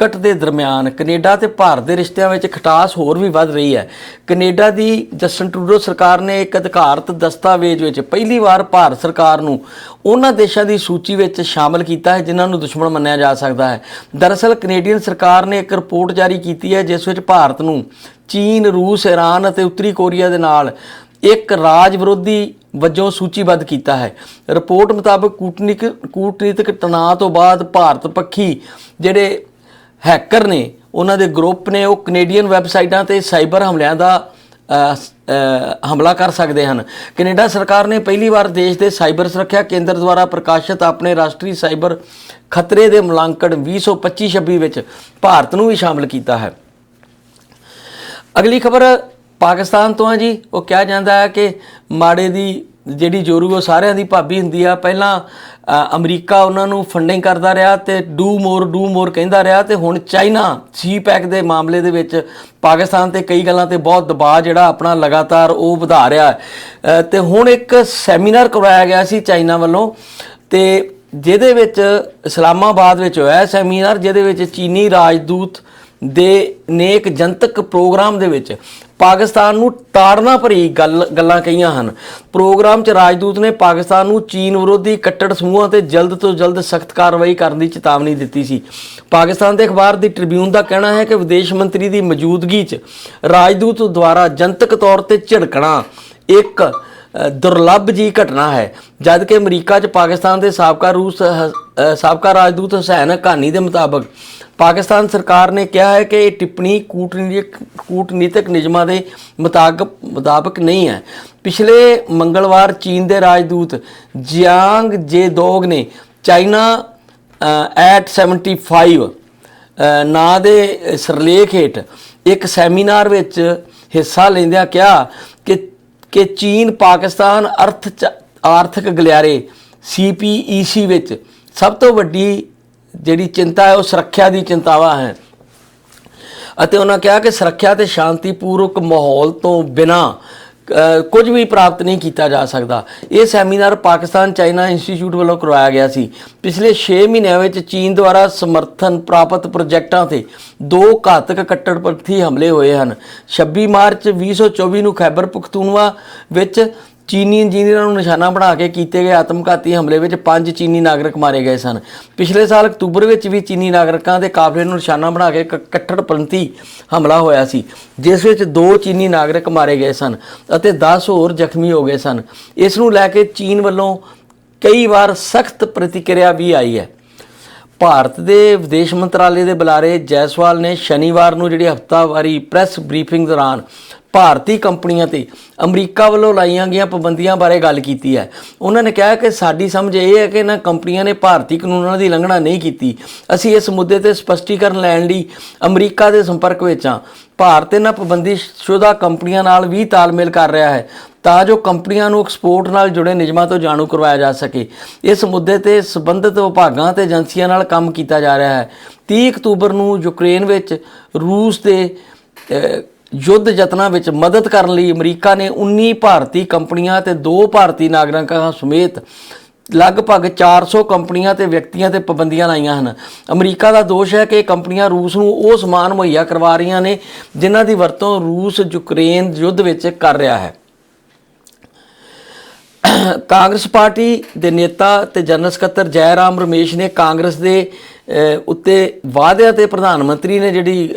ਸੰਕਟ ਦੇ ਦਰਮਿਆਨ ਕੈਨੇਡਾ ਤੇ ਭਾਰਤ ਦੇ ਰਿਸ਼ਤਿਆਂ ਵਿੱਚ ਖਟਾਸ ਹੋਰ ਵੀ ਵੱਧ ਰਹੀ ਹੈ। ਕੈਨੇਡਾ ਦੀ ਜਸਟਨ ਟਰੂਡੋ ਸਰਕਾਰ ਨੇ ਇੱਕ ਅਧਿਕਾਰਤ ਦਸਤਾਵੇਜ਼ ਵਿੱਚ ਪਹਿਲੀ ਵਾਰ ਭਾਰਤ ਸਰਕਾਰ ਨੂੰ ਉਹਨਾਂ ਦੇਸ਼ਾਂ ਦੀ ਸੂਚੀ ਵਿੱਚ ਸ਼ਾਮਲ ਕੀਤਾ ਹੈ, ਜਿਨ੍ਹਾਂ ਨੂੰ ਦੁਸ਼ਮਣ ਮੰਨਿਆ ਜਾ ਸਕਦਾ ਹੈ। ਦਰਅਸਲ, ਕੈਨੇਡੀਅਨ ਸਰਕਾਰ ਨੇ ਇੱਕ ਰਿਪੋਰਟ ਜਾਰੀ ਕੀਤੀ ਹੈ, ਜਿਸ ਵਿੱਚ ਭਾਰਤ ਨੂੰ ਚੀਨ, ਰੂਸ ਈਰਾਨ ਅਤੇ ਉੱਤਰੀ ਕੋਰੀਆ ਦੇ ਨਾਲ ਇੱਕ ਰਾਜ ਵਿਰੋਧੀ ਵਜੋਂ ਸੂਚੀਬੱਧ ਕੀਤਾ ਹੈ। ਰਿਪੋਰਟ ਮੁਤਾਬਕ ਕੂਟਨੀਕ, ਕੂਟਨੀਤਿਕ ਤਣਾਅ ਤੋਂ ਬਾਅਦ ਭਾਰਤ ਪੱਖੀ ਜਿਹੜੇ ਹੈਕਰ ਨੇ, ਉਹਨਾਂ ਦੇ ਗਰੁੱਪ ਨੇ, ਉਹ ਕੈਨੇਡੀਅਨ ਵੈਬਸਾਈਟਾਂ ਤੇ ਸਾਈਬਰ ਹਮਲਿਆਂ ਦਾ ਹਮਲਾ ਕਰ ਸਕਦੇ ਹਨ। ਕੈਨੇਡਾ ਸਰਕਾਰ ਨੇ ਪਹਿਲੀ ਵਾਰ ਦੇਸ਼ ਦੇ ਸਾਈਬਰ ਸੁਰੱਖਿਆ ਕੇਂਦਰ ਦੁਆਰਾ ਪ੍ਰਕਾਸ਼ਿਤ ਆਪਣੇ ਰਾਸ਼ਟਰੀ ਸਾਈਬਰ ਖਤਰੇ ਦੇ ਮੁਲਾਂਕਣ 2025-26 ਵਿੱਚ ਭਾਰਤ ਨੂੰ ਵੀ ਸ਼ਾਮਲ ਕੀਤਾ ਹੈ। ਅਗਲੀ ਖਬਰ ਪਾਕਿਸਤਾਨ ਤੋਂ ਹੈ ਜੀ। ਉਹ ਕਿਹਾ ਜਾਂਦਾ ਹੈ ਕਿ ਮਾੜੇ ਦੀ ਜਿਹੜੀ ਜੋਰੂ ਉਹ ਸਾਰਿਆਂ ਦੀ ਭਾਬੀ ਹੁੰਦੀ ਆ। ਪਹਿਲਾਂ ਅਮਰੀਕਾ ਉਹਨਾਂ ਨੂੰ ਫੰਡਿੰਗ ਕਰਦਾ ਰਿਹਾ ਤੇ ਡੂ ਮੋਰ ਡੂ ਮੋਰ ਕਹਿੰਦਾ ਰਿਹਾ ਤੇ ਹੁਣ ਚਾਈਨਾ ਸੀ ਪੈਕ ਦੇ ਮਾਮਲੇ ਦੇ ਵਿੱਚ ਪਾਕਿਸਤਾਨ ਤੇ ਕਈ ਗੱਲਾਂ ਤੇ ਬਹੁਤ ਦਬਾਅ ਜਿਹੜਾ ਆਪਣਾ ਲਗਾਤਾਰ ਉਹ ਵਧਾ ਰਿਹਾ ਹੈ। ਤੇ ਹੁਣ ਇੱਕ ਸੈਮੀਨਾਰ ਕਰਵਾਇਆ ਗਿਆ ਸੀ ਚਾਈਨਾ ਵੱਲੋਂ ਤੇ ਜਿਹਦੇ ਵਿੱਚ ਇਸਲਾਮਾਬਾਦ ਵਿੱਚ ਹੋਇਆ ਸੈਮੀਨਾਰ ਜਿਹਦੇ ਵਿੱਚ ਚੀਨੀ ਰਾਜਦੂਤ ਦੇ ਨੇ ਇੱਕ ਜਨਤਕ ਪ੍ਰੋਗਰਾਮ ਦੇ ਵਿੱਚ ਪਾਕਿਸਤਾਨ ਨੂੰ ਤਾੜਨਾ ਭਰੀ ਗੱਲ, ਗੱਲਾਂ ਕਹੀਆਂ ਹਨ। ਪ੍ਰੋਗਰਾਮ 'ਚ ਰਾਜਦੂਤ ਨੇ ਪਾਕਿਸਤਾਨ ਨੂੰ ਚੀਨ ਵਿਰੋਧੀ ਕੱਟੜ ਸਮੂਹਾਂ ਤੇ ਜਲਦ ਤੋਂ ਜਲਦ ਸਖਤ ਕਾਰਵਾਈ ਕਰਨ ਦੀ ਚੇਤਾਵਨੀ ਦਿੱਤੀ ਸੀ। ਪਾਕਿਸਤਾਨ ਦੇ ਅਖਬਾਰ ਦੀ ਟ੍ਰਿਬਿਊਨ ਦਾ ਕਹਿਣਾ ਹੈ ਕਿ ਵਿਦੇਸ਼ ਮੰਤਰੀ ਦੀ ਮੌਜੂਦਗੀ 'ਚ ਰਾਜਦੂਤ ਦੁਆਰਾ ਜਨਤਕ ਤੌਰ ਤੇ ਝਿੜਕਣਾ ਇੱਕ ਦੁਰਲੱਭ ਜੀ ਘਟਨਾ ਹੈ। ਜਦ ਕਿ ਅਮਰੀਕਾ 'ਚ ਪਾਕਿਸਤਾਨ ਦੇ ਸਾਬਕਾ ਰੂਸ ਹ- ਸਾਬਕਾ ਰਾਜਦੂਤ ਹੁਸੈਨ ਹਕਾਨੀ ਦੇ ਮੁਤਾਬਕ ਪਾਕਿਸਤਾਨ ਸਰਕਾਰ ਨੇ ਕਿਹਾ ਹੈ ਕਿ ਇਹ ਟਿੱਪਣੀ ਕੂਟਨੀਤਿਕ ਕੂਟਨੀਤਿਕ ਨਿਯਮਾਂ ਦੇ ਮੁਤਾਬਕ ਮੁਤਾਬਕ ਨਹੀਂ ਹੈ। ਪਿਛਲੇ ਮੰਗਲਵਾਰ ਚੀਨ ਦੇ ਰਾਜਦੂਤ ਜਿਆਂਗ ਜੇਦੋਗ ਨੇ ਚਾਈਨਾ ਐਟ 75 ਅ, ਨਾਂ ਦੇ ਸਰਲੇਖ ਹੇਠ ਇੱਕ ਸੈਮੀਨਾਰ ਵਿੱਚ ਹਿੱਸਾ ਲੈਂਦਿਆਂ ਕਿਹਾ ਕਿ ਚੀਨ, ਪਾਕਿਸਤਾਨ ਅਰਥ ਚ- ਆਰਥਿਕ ਗਲਿਆਰੇ ਸੀਪੀਈਸੀ ਵਿੱਚ ਸਭ ਤੋਂ ਵੱਡੀ ਜਿਹੜੀ ਚਿੰਤਾ ਹੈ, ਉਹ ਸੁਰੱਖਿਆ ਦੀ ਚਿੰਤਾਵਾ ਹੈ। ਅਤੇ ਉਹਨਾਂ ਕਿਹਾ ਕਿ ਸੁਰੱਖਿਆ ਤੇ ਸ਼ਾਂਤੀਪੂਰਵਕ ਮਾਹੌਲ ਤੋਂ ਬਿਨਾ ਕੁਝ ਵੀ ਪ੍ਰਾਪਤ ਨਹੀਂ ਕੀਤਾ ਜਾ ਸਕਦਾ। ਇਹ ਸੈਮੀਨਾਰ ਪਾਕਿਸਤਾਨ ਚਾਈਨਾ ਇੰਸਟੀਚਿਊਟ ਵੱਲੋਂ ਕਰਵਾਇਆ ਗਿਆ ਸੀ। ਪਿਛਲੇ 6 ਮਹੀਨਿਆਂ ਵਿੱਚ ਚੀਨ ਦੁਆਰਾ ਸਮਰਥਨ ਪ੍ਰਾਪਤ ਪ੍ਰੋਜੈਕਟਾਂ ਤੇ ਦੋ ਘਾਤਕ ਕੱਟੜਪੰਥੀ ਹਮਲੇ ਹੋਏ ਹਨ। 26 ਮਾਰਚ 2024 ਨੂੰ ਖੈਬਰ ਪਖਤੂਨਵਾ ਵਿੱਚ ਚੀਨੀ ਇੰਜੀਨੀਅਰਾਂ ਨੂੰ ਨਿਸ਼ਾਨਾ ਬਣਾ ਕੇ ਕੀਤੇ ਗਏ ਆਤਮਘਾਤੀ ਹਮਲੇ ਵਿੱਚ ਪੰਜ ਚੀਨੀ ਨਾਗਰਿਕ ਮਾਰੇ ਗਏ ਸਨ। ਪਿਛਲੇ ਸਾਲ ਅਕਤੂਬਰ ਵਿੱਚ ਵੀ ਚੀਨੀ ਨਾਗਰਿਕਾਂ ਦੇ ਕਾਫਲੇ ਨੂੰ ਨਿਸ਼ਾਨਾ ਬਣਾ ਕੇ ਕ- ਕੱਟੜਪੰਥੀ ਹਮਲਾ ਹੋਇਆ ਸੀ, ਜਿਸ ਵਿੱਚ ਦੋ ਚੀਨੀ ਨਾਗਰਿਕ ਮਾਰੇ ਗਏ ਸਨ ਅਤੇ 10 ਹੋਰ ਜ਼ਖਮੀ ਹੋ ਗਏ ਸਨ। ਇਸ ਨੂੰ ਲੈ ਕੇ ਚੀਨ ਵੱਲੋਂ ਕਈ ਵਾਰ ਸਖਤ ਪ੍ਰਤੀਕਿਰਿਆ ਵੀ ਆਈ ਹੈ। ਭਾਰਤ ਦੇ ਵਿਦੇਸ਼ ਮੰਤਰਾਲੇ ਦੇ ਬੁਲਾਰੇ ਜੈਸਵਾਲ ਨੇ ਸ਼ਨੀਵਾਰ ਨੂੰ ਜਿਹੜੀ ਹਫਤਾਵਾਰੀ ਪ੍ਰੈਸ ਬਰੀਫਿੰਗ ਦੌਰਾਨ ਭਾਰਤੀ ਕੰਪਨੀਆਂ ਤੇ ਅਮਰੀਕਾ ਵੱਲੋਂ ਲਾਈਆਂ ਗਈਆਂ ਪਾਬੰਦੀਆਂ ਬਾਰੇ ਗੱਲ ਕੀਤੀ ਹੈ। ਉਹਨਾਂ ਨੇ ਕਿਹਾ ਕਿ ਸਾਡੀ ਸਮਝ ਇਹ ਹੈ ਕਿ ਇਹਨਾਂ ਕੰਪਨੀਆਂ ਨੇ ਭਾਰਤੀ ਕਾਨੂੰਨਾਂ ਦੀ ਉਲੰਘਣਾ ਨਹੀਂ ਕੀਤੀ। ਅਸੀਂ ਇਸ ਮੁੱਦੇ ਤੇ ਸਪਸ਼ਟੀਕਰਨ ਲੈਣ ਲਈ ਅਮਰੀਕਾ ਦੇ ਸੰਪਰਕ ਵਿੱਚ ਹਾਂ। ਭਾਰਤ ਇਹਨਾਂ ਪਾਬੰਦੀਸ਼ੁਦਾ ਕੰਪਨੀਆਂ ਨਾਲ ਵੀ ਤਾਲਮੇਲ ਕਰ ਰਿਹਾ ਹੈ। ਤਾਂ ਜੋ ਕੰਪਨੀਆਂ ਨੂੰ ਐਕਸਪੋਰਟ ਨਾਲ ਜੁੜੇ ਨਿਯਮਾਂ ਤੋਂ ਜਾਣੂ ਕਰਵਾਇਆ ਜਾ ਸਕੇ। ਇਸ ਮੁੱਦੇ ਤੇ ਸੰਬੰਧਿਤ ਵਿਭਾਗਾਂ ਤੇ ਏਜੰਸੀਆਂ ਨਾਲ ਕੰਮ ਕੀਤਾ ਜਾ ਰਿਹਾ ਹੈ। 30 ਅਕਤੂਬਰ ਨੂੰ ਯੂਕਰੇਨ ਵਿੱਚ ਰੂਸ ਦੇ ਯੁੱਧ ਯਤਨਾਂ ਵਿੱਚ ਮਦਦ ਕਰਨ ਲਈ ਅਮਰੀਕਾ ਨੇ 19 ਭਾਰਤੀ ਕੰਪਨੀਆਂ ਤੇ ਦੋ ਭਾਰਤੀ ਨਾਗਰਿਕਾਂ ਸਮੇਤ ਲਗਭਗ 400 ਕੰਪਨੀਆਂ ਤੇ ਵਿਅਕਤੀਆਂ ਤੇ ਪਾਬੰਦੀਆਂ ਲਾਈਆਂ ਹਨ। ਅਮਰੀਕਾ ਦਾ ਦੋਸ਼ ਹੈ ਕਿ ਇਹ ਕੰਪਨੀਆਂ ਰੂਸ ਨੂੰ ਉਹ ਸਮਾਨ ਮੁਹੱਈਆ ਕਰਵਾ ਰਹੀਆਂ ਨੇ ਜਿਨ੍ਹਾਂ ਦੀ ਵਰਤੋਂ ਰੂਸ ਯੂਕਰੇਨ ਯੁੱਧ ਵਿੱਚ ਕਰ ਰਿਹਾ ਹੈ। ਕਾਂਗਰਸ ਪਾਰਟੀ ਦੇ ਨੇਤਾ ਤੇ ਜਨਰਲ ਸਕੱਤਰ ਜੈ ਰਾਮ ਰਮੇਸ਼ ਨੇ ਕਾਂਗਰਸ ਦੇ ਉੱਤੇ ਵਾਅਦਿਆਂ ਤੇ ਪ੍ਰਧਾਨ ਮੰਤਰੀ ਨੇ ਜਿਹੜੀ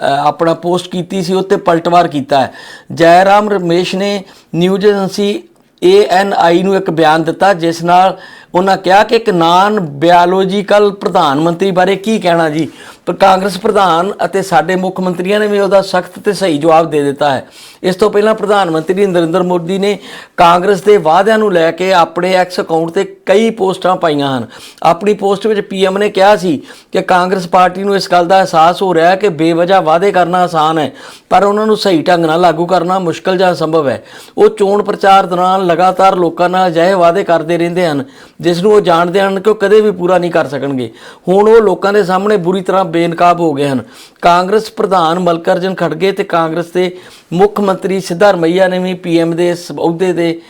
ਆਪਣਾ ਪੋਸਟ ਕੀਤੀ ਸੀ ਉੱਤੇ ਪਲਟਵਾਰ ਕੀਤਾ ਹੈ। ਜੈ ਰਾਮ ਰਮੇਸ਼ ਨੇ ਨਿਊਜ਼ ਏਜੰਸੀ ਏਐਨਆਈ ਨੂੰ ਇੱਕ ਬਿਆਨ ਦਿੱਤਾ, ਜਿਸ ਨਾਲ ਉਹਨਾਂ ਕਿਹਾ ਕਿ ਇੱਕ ਨਾਨ ਬਾਇਓਲੋਜੀਕਲ ਪ੍ਰਧਾਨ ਮੰਤਰੀ ਬਾਰੇ ਕੀ ਕਹਿਣਾ ਜੀ? ਪਰ ਕਾਂਗਰਸ ਪ੍ਰਧਾਨ ਅਤੇ ਸਾਡੇ ਮੁੱਖ ਮੰਤਰੀਆਂ ਨੇ ਵੀ ਉਹਦਾ ਸਖਤ ਤੇ ਸਹੀ ਜਵਾਬ ਦੇ ਦਿੱਤਾ ਹੈ। ਇਸ ਤੋਂ ਪਹਿਲਾਂ ਪ੍ਰਧਾਨ ਮੰਤਰੀ ਨਰਿੰਦਰ ਮੋਦੀ ਨੇ ਕਾਂਗਰਸ ਦੇ ਵਾਅਦਿਆਂ ਨੂੰ ਲੈ ਕੇ ਆਪਣੇ ਐਕਸ ਅਕਾਊਂਟ ਤੇ ਕਈ ਪੋਸਟਾਂ ਪਾਈਆਂ ਹਨ। ਆਪਣੀ ਪੋਸਟ ਵਿੱਚ ਪੀਐਮ ਨੇ ਕਿਹਾ ਸੀ ਕਿ ਕਾਂਗਰਸ ਪਾਰਟੀ ਨੂੰ ਇਸ ਗੱਲ ਦਾ ਅਹਿਸਾਸ ਹੋ ਰਿਹਾ ਹੈ ਕਿ ਬੇਵਜ੍ਹਾ ਵਾਅਦੇ ਕਰਨਾ ਆਸਾਨ ਹੈ, ਪਰ ਉਹਨਾਂ ਨੂੰ ਸਹੀ ਢੰਗ ਨਾਲ ਲਾਗੂ ਕਰਨਾ ਮੁਸ਼ਕਲ ਜਾਂ ਅਸੰਭਵ ਹੈ। ਉਹ ਚੋਣ ਪ੍ਰਚਾਰ ਦੌਰਾਨ ਲਗਾਤਾਰ ਲੋਕਾਂ ਨਾਲ ਅਜਿਹੇ ਵਾਅਦੇ ਕਰਦੇ ਰਹਿੰਦੇ ਹਨ ਜਿਸ ਨੂੰ ਉਹ ਜਾਣਦੇ ਹਨ ਕਿ ਉਹ ਕਦੇ ਵੀ ਪੂਰਾ ਨਹੀਂ ਕਰ ਸਕਣਗੇ। ਹੁਣ ਉਹ ਲੋਕਾਂ ਦੇ ਸਾਹਮਣੇ ਬੁਰੀ ਤਰ੍ਹਾਂ ਬੇਨਕਾਬ ਹੋ ਗਏ ਹਨ। ਕਾਂਗਰਸ ਪ੍ਰਧਾਨ ਮਲਕਰਜਨ ਖੜਗੇ ਤੇ ਕਾਂਗਰਸ ਦੇ ਮੁੱਖ ਮੰਤਰੀ ਸਿੱਧਾਰਮਈਆ ਨੇ ਵੀ ਪੀਐਮ ਦੇ ਅਹੁਦੇ ਦੇ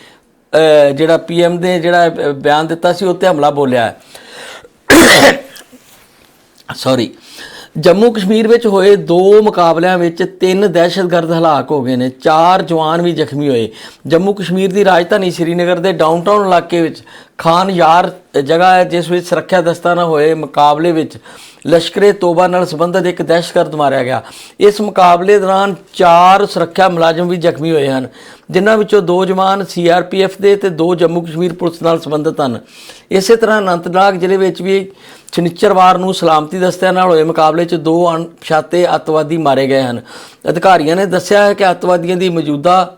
ਅਹ, ਜਿਹੜਾ ਪੀਐਮ ਦੇ ਜਿਹੜਾ ਬਿਆਨ ਦਿੱਤਾ ਸੀ ਉੱਤੇ ਹਮਲਾ ਬੋਲਿਆ ਹੈ। [COUGHS] ਸੌਰੀ ਜੰਮੂ ਕਸ਼ਮੀਰ ਵਿੱਚ ਹੋਏ ਦੋ ਮੁਕਾਬਲਿਆਂ ਵਿੱਚ ਤਿੰਨ ਦਹਿਸ਼ਤਗਰਦ ਹਲਾਕ ਹੋ ਗਏ ਨੇ, ਚਾਰ ਜਵਾਨ ਵੀ ਜ਼ਖਮੀ ਹੋਏ। ਜੰਮੂ ਕਸ਼ਮੀਰ ਦੀ ਰਾਜਧਾਨੀ ਸ਼੍ਰੀਨਗਰ ਦੇ ਡਾਊਨਟਾਊਨ ਇਲਾਕੇ ਵਿੱਚ ਖਾਨ ਯਾਰ ਜਗ੍ਹਾ ਹੈ, ਜਿਸ ਵਿੱਚ ਸੁਰੱਖਿਆ ਦਸਤਾਂ ਨਾਲ ਹੋਏ ਮੁਕਾਬਲੇ ਵਿੱਚ ਲਸ਼ਕਰੇ ਤੋਬਾ ਨਾਲ ਸੰਬੰਧਿਤ ਇੱਕ ਦਹਿਸ਼ਤਗਰਦ ਮਾਰਿਆ ਗਿਆ। ਇਸ ਮੁਕਾਬਲੇ ਦੌਰਾਨ ਚਾਰ ਸੁਰੱਖਿਆ ਮੁਲਾਜ਼ਮ ਵੀ ਜ਼ਖਮੀ ਹੋਏ ਹਨ, ਜਿਨ੍ਹਾਂ ਵਿੱਚੋਂ ਦੋ ਜਵਾਨ ਸੀਆਰਪੀਐਫ ਦੇ ਤੇ ਦੋ ਜੰਮੂ ਕਸ਼ਮੀਰ ਪੁਲਿਸ ਨਾਲ ਸੰਬੰਧਿਤ ਹਨ। ਇਸੇ ਤਰ੍ਹਾਂ ਅਨੰਤਨਾਗ ਜ਼ਿਲ੍ਹੇ ਵਿੱਚ ਵੀ ਸ਼ਨਿਚਰਵਾਰ ਨੂੰ ਸਲਾਮਤੀ ਦਸਤਿਆਂ ਨਾਲ ਹੋਏ ਮੁਕਾਬਲੇ 'ਚ ਦੋ ਅਣਪਛਾਤੇ ਅੱਤਵਾਦੀ ਮਾਰੇ ਗਏ ਹਨ। ਅਧਿਕਾਰੀਆਂ ਨੇ ਦੱਸਿਆ ਹੈ ਕਿ ਅੱਤਵਾਦੀਆਂ ਦੀ ਮੌਜੂਦਾ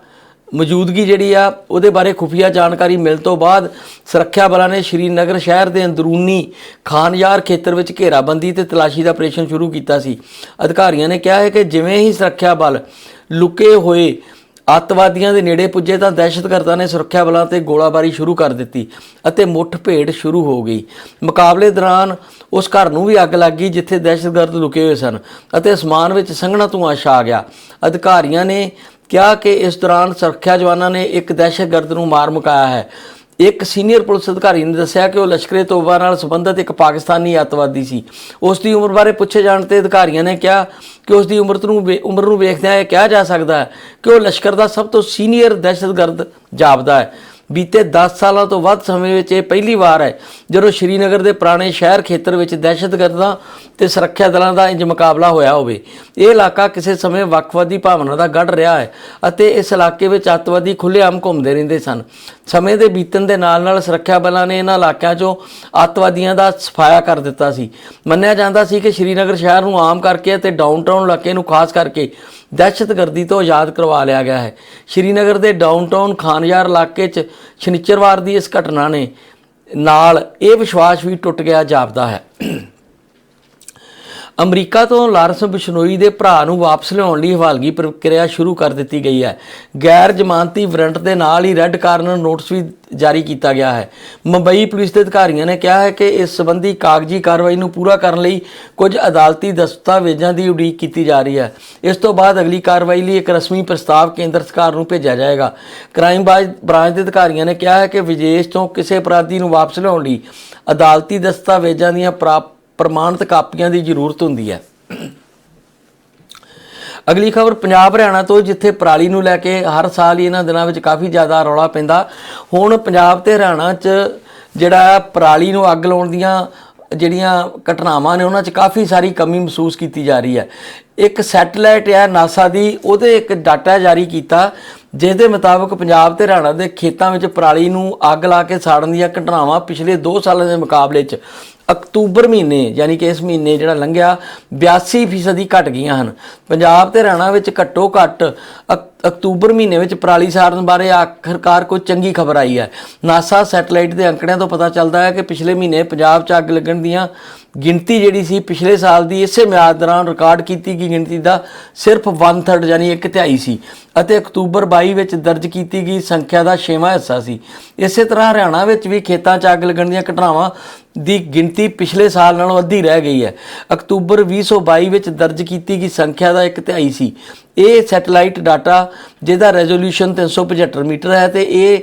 ਮੌਜੂਦਗੀ ਜਿਹੜੀ ਆ, ਉਹਦੇ ਬਾਰੇ ਖੁਫੀਆ ਜਾਣਕਾਰੀ ਮਿਲਣ ਤੋਂ ਬਾਅਦ ਸੁਰੱਖਿਆ ਬਲਾਂ ਨੇ ਸ਼੍ਰੀਨਗਰ ਸ਼ਹਿਰ ਦੇ ਅੰਦਰੂਨੀ ਖਾਨਯਾਰ ਖੇਤਰ ਵਿੱਚ ਘੇਰਾਬੰਦੀ ਤੇ ਤਲਾਸ਼ੀ ਦਾ ਆਪਰੇਸ਼ਨ ਸ਼ੁਰੂ ਕੀਤਾ ਸੀ। ਅਧਿਕਾਰੀਆਂ ਨੇ ਕਿਹਾ ਹੈ ਕਿ ਜਿਵੇਂ ਹੀ ਸੁਰੱਖਿਆ ਬਲ ਲੁਕੇ ਹੋਏ ਅੱਤਵਾਦੀਆਂ ਦੇ ਨੇੜੇ ਪੁੱਜੇ ਤਾਂ ਦਹਿਸ਼ਤਗਰਦਾਂ ਨੇ ਸੁਰੱਖਿਆ ਬਲਾਂ ਤੇ ਗੋਲਾਬਾਰੀ ਸ਼ੁਰੂ ਕਰ ਦਿੱਤੀ ਅਤੇ ਮੁੱਠਭੇੜ ਸ਼ੁਰੂ ਹੋ ਗਈ। ਮੁਕਾਬਲੇ ਦੌਰਾਨ ਉਸ ਘਰ ਨੂੰ ਵੀ ਅੱਗ ਲੱਗ ਗਈ ਜਿੱਥੇ ਦਹਿਸ਼ਤਗਰਦ ਲੁਕੇ ਹੋਏ ਸਨ ਅਤੇ ਅਸਮਾਨ ਵਿੱਚ ਸੰਘਣਾ ਧੂੰਆਂ ਛਾ ਗਿਆ। ਅਧਿਕਾਰੀਆਂ ਨੇ ਕਿਹਾ ਕਿ ਇਸ ਦੌਰਾਨ ਸੁਰੱਖਿਆ ਜਵਾਨਾਂ ਨੇ ਇੱਕ ਦਹਿਸ਼ਤਗਰਦ ਨੂੰ ਮਾਰ ਮੁਕਾਇਆ ਹੈ। ਇੱਕ ਸੀਨੀਅਰ ਪੁਲਿਸ ਅਧਿਕਾਰੀ ਨੇ ਦੱਸਿਆ ਕਿ ਉਹ ਲਸ਼ਕਰੇ ਤੋਬਾ ਨਾਲ ਸੰਬੰਧਿਤ ਇੱਕ ਪਾਕਿਸਤਾਨੀ ਅੱਤਵਾਦੀ ਸੀ। ਉਸ ਦੀ ਉਮਰ ਬਾਰੇ ਪੁੱਛੇ ਜਾਣ ਤੇ ਅਧਿਕਾਰੀਆਂ ਨੇ ਕਿਹਾ ਕਿ ਉਸ ਦੀ ਉਮਰ ਨੂੰ ਵੇ- ਉਮਰ ਨੂੰ ਵੇਖਦਿਆਂ ਇਹ ਕਿਹਾ ਜਾ ਸਕਦਾ ਹੈ ਕਿ ਉਹ ਲਸ਼ਕਰ ਦਾ ਸਭ ਤੋਂ ਸੀਨੀਅਰ ਦਹਿਸ਼ਤਗਰਦ ਜਾਪਦਾ ਹੈ। ਬੀਤੇ 10 ਸਾਲਾਂ ਤੋਂ ਵੱਧ ਸਮੇਂ ਵਿੱਚ ਇਹ ਪਹਿਲੀ ਵਾਰ ਹੈ, ਜਦੋਂ ਸ਼੍ਰੀਨਗਰ ਦੇ ਪੁਰਾਣੇ ਸ਼ਹਿਰ ਖੇਤਰ ਵਿੱਚ ਦਹਿਸ਼ਤਗਰਦਾਂ ਤੇ ਸੁਰੱਖਿਆ ਦਲਾਂ ਦਾ ਇੰਜ ਮੁਕਾਬਲਾ ਹੋਇਆ ਹੋਵੇ। ਇਹ ਇਲਾਕਾ ਕਿਸੇ ਸਮੇਂ ਵੱਖਵਾਦੀ ਭਾਵਨਾ ਦਾ ਗੜ ਰਿਹਾ ਹੈ ਅਤੇ ਇਸ ਇਲਾਕੇ ਵਿੱਚ ਅੱਤਵਾਦੀ ਖੁੱਲ੍ਹੇਆਮ ਘੁੰਮਦੇ ਰਹਿੰਦੇ ਸਨ। ਸਮੇਂ ਦੇ ਬੀਤਣ ਦੇ ਨਾਲ ਨਾਲ ਸੁਰੱਖਿਆ ਬਲਾਂ ਨੇ ਇਹਨਾਂ ਇਲਾਕਿਆਂ 'ਚੋਂ ਅੱਤਵਾਦੀਆਂ ਦਾ ਸਫਾਇਆ ਕਰ ਦਿੱਤਾ ਸੀ। ਮੰਨਿਆ ਜਾਂਦਾ ਸੀ ਕਿ ਸ਼੍ਰੀਨਗਰ ਸ਼ਹਿਰ ਨੂੰ ਆਮ ਕਰਕੇ ਅਤੇ ਡਾਊਨਟਾਊਨ ਇਲਾਕੇ ਨੂੰ ਖਾਸ ਕਰਕੇ ਦਹਿਸ਼ਤਗਰਦੀ ਤੋਂ ਆਜ਼ਾਦ ਕਰਵਾ ਲਿਆ ਗਿਆ ਹੈ। ਸ਼੍ਰੀਨਗਰ ਦੇ ਡਾਊਨਟਾਊਨ ਖਾਨਯਾਰ ਇਲਾਕੇ 'ਚ ਸ਼ਨੀਚਰਵਾਰ ਦੀ ਇਸ ਘਟਨਾ ਨੇ ਨਾਲ ਇਹ ਵਿਸ਼ਵਾਸ ਵੀ ਟੁੱਟ ਗਿਆ ਜਾਪਦਾ ਹੈ। ਅਮਰੀਕਾ ਤੋਂ ਲਾਰੈਂਸ ਬਿਸ਼ਨੋਈ ਦੇ ਭਰਾ ਨੂੰ ਵਾਪਸ ਲਿਆਉਣ ਲਈ ਹਵਾਲਗੀ ਪ੍ਰਕਿਰਿਆ ਸ਼ੁਰੂ ਕਰ ਦਿੱਤੀ ਗਈ ਹੈ। ਗੈਰ ਜ਼ਮਾਨਤੀ ਵਾਰੰਟ ਦੇ ਨਾਲ ਹੀ ਰੈੱਡ ਕਾਰਨਰ ਨੋਟਿਸ ਵੀ ਜਾਰੀ ਕੀਤਾ ਗਿਆ ਹੈ। ਮੁੰਬਈ ਪੁਲਿਸ ਦੇ ਅਧਿਕਾਰੀਆਂ ਨੇ ਕਿਹਾ ਹੈ ਕਿ ਇਸ ਸੰਬੰਧੀ ਕਾਗਜ਼ੀ ਕਾਰਵਾਈ ਨੂੰ ਪੂਰਾ ਕਰਨ ਲਈ ਕੁਝ ਅਦਾਲਤੀ ਦਸਤਾਵੇਜ਼ਾਂ ਦੀ ਉਡੀਕ ਕੀਤੀ ਜਾ ਰਹੀ ਹੈ। ਇਸ ਤੋਂ ਬਾਅਦ ਅਗਲੀ ਕਾਰਵਾਈ ਲਈ ਇੱਕ ਰਸਮੀ ਪ੍ਰਸਤਾਵ ਕੇਂਦਰ ਸਰਕਾਰ ਨੂੰ ਭੇਜਿਆ ਜਾਏਗਾ। ਕ੍ਰਾਈਮ ਬਾਜ ਬ੍ਰਾਂਚ ਦੇ ਅਧਿਕਾਰੀਆਂ ਨੇ ਕਿਹਾ ਹੈ ਕਿ ਵਿਦੇਸ਼ ਤੋਂ ਕਿਸੇ ਅਪਰਾਧੀ ਨੂੰ ਵਾਪਸ ਲਿਆਉਣ ਲਈ ਅਦਾਲਤੀ ਦਸਤਾਵੇਜ਼ਾਂ ਦੀਆਂ ਪ੍ਰਾਪ ਪ੍ਰਮਾਣਿਤ ਕਾਪੀਆਂ ਦੀ ਜ਼ਰੂਰਤ ਹੁੰਦੀ ਹੈ। ਅਗਲੀ ਖਬਰ, ਪੰਜਾਬ ਹਰਿਆਣਾ ਤੋਂ, ਜਿੱਥੇ ਪਰਾਲੀ ਨੂੰ ਲੈ ਕੇ ਹਰ ਸਾਲ ਹੀ ਇਹਨਾਂ ਦਿਨਾਂ ਵਿੱਚ ਕਾਫੀ ਜ਼ਿਆਦਾ ਰੌਲਾ ਪੈਂਦਾ। ਹੁਣ ਪੰਜਾਬ ਤੇ ਹਰਿਆਣਾ 'ਚ ਜਿਹੜਾ ਪਰਾਲੀ ਨੂੰ ਅੱਗ ਲਾਉਣ ਦੀਆਂ ਜਿਹੜੀਆਂ ਘਟਨਾਵਾਂ ਨੇ, ਉਹਨਾਂ 'ਚ ਕਾਫੀ ਸਾਰੀ ਕਮੀ ਮਹਿਸੂਸ ਕੀਤੀ ਜਾ ਰਹੀ ਹੈ। ਇੱਕ ਸੈਟਲਾਈਟ ਹੈ, ਨਾਸਾ ਦੀ, ਉਹਦੇ ਇੱਕ ਡਾਟਾ ਜਾਰੀ ਕੀਤਾ ਜਿਸ ਦੇ ਮੁਤਾਬਕ ਪੰਜਾਬ ਤੇ ਹਰਿਆਣਾ ਦੇ ਖੇਤਾਂ ਵਿੱਚ ਪਰਾਲੀ ਨੂੰ ਅੱਗ ਲਾ ਕੇ ਸਾੜਨ ਦੀਆਂ ਘਟਨਾਵਾਂ ਪਿਛਲੇ 2 ਸਾਲਾਂ ਦੇ ਮੁਕਾਬਲੇ 'ਚ ਅਕਤੂਬਰ ਮਹੀਨੇ, ਯਾਨੀ ਕਿ ਇਸ ਮਹੀਨੇ ਜਿਹੜਾ ਲੰਘਿਆ 82% ਹੀ ਘਟ ਗਈਆਂ ਹਨ। ਪੰਜਾਬ ਤੇ ਹਰਿਆਣਾ ਵਿੱਚ ਘੱਟੋ ਘੱਟ ਅਕ- ਅਕਤੂਬਰ ਮਹੀਨੇ ਵਿੱਚ ਪਰਾਲੀ ਸਾੜਨ ਬਾਰੇ ਆਖਰਕਾਰ ਕੋਈ ਚੰਗੀ ਖਬਰ ਆਈ ਹੈ। ਨਾਸਾ ਸੈਟੇਲਾਈਟ ਦੇ ਅੰਕੜਿਆਂ ਤੋਂ ਪਤਾ ਚੱਲਦਾ ਹੈ ਕਿ ਪਿਛਲੇ ਮਹੀਨੇ ਪੰਜਾਬ 'ਚ ਅੱਗ ਲੱਗਣ ਦੀਆਂ ਗਿਣਤੀ ਜਿਹੜੀ ਸੀ ਪਿਛਲੇ ਸਾਲ ਦੀ ਇਸੇ ਮਿਆਦ ਦੌਰਾਨ ਰਿਕਾਰਡ ਕੀਤੀ ਗਈ ਗਿਣਤੀ ਦਾ ਸਿਰਫ 1/3 ਯਾਨੀ ਇੱਕ ਤਿਹਾਈ ਸੀ ਅਤੇ ਅਕਤੂਬਰ 22 ਵਿੱਚ ਦਰਜ ਕੀਤੀ ਗਈ ਸੰਖਿਆ ਦਾ ਛੇਵਾਂ ਹਿੱਸਾ ਸੀ। ਇਸੇ ਤਰ੍ਹਾਂ ਹਰਿਆਣਾ ਵਿੱਚ ਵੀ ਖੇਤਾਂ 'ਚ ਅੱਗ ਲੱਗਣ ਦੀਆਂ ਘਟਨਾਵਾਂ ਦੀ ਗਿਣਤੀ ਪਿਛਲੇ ਸਾਲ ਨਾਲੋਂ ਅੱਧੀ ਰਹਿ ਗਈ ਹੈ। ਅਕਤੂਬਰ 2022 ਵਿੱਚ ਦਰਜ ਕੀਤੀ ਗਈ ਸੰਖਿਆ ਦਾ ਇੱਕ ਤਿਹਾਈ ਸੀ। ਇਹ ਸੈਟੇਲਾਈਟ ਡਾਟਾ ਜਿਹਦਾ ਰੈਜ਼ੋਲੂਸ਼ਨ 375 ਮੀਟਰ ਹੈ ਤੇ ਇਹ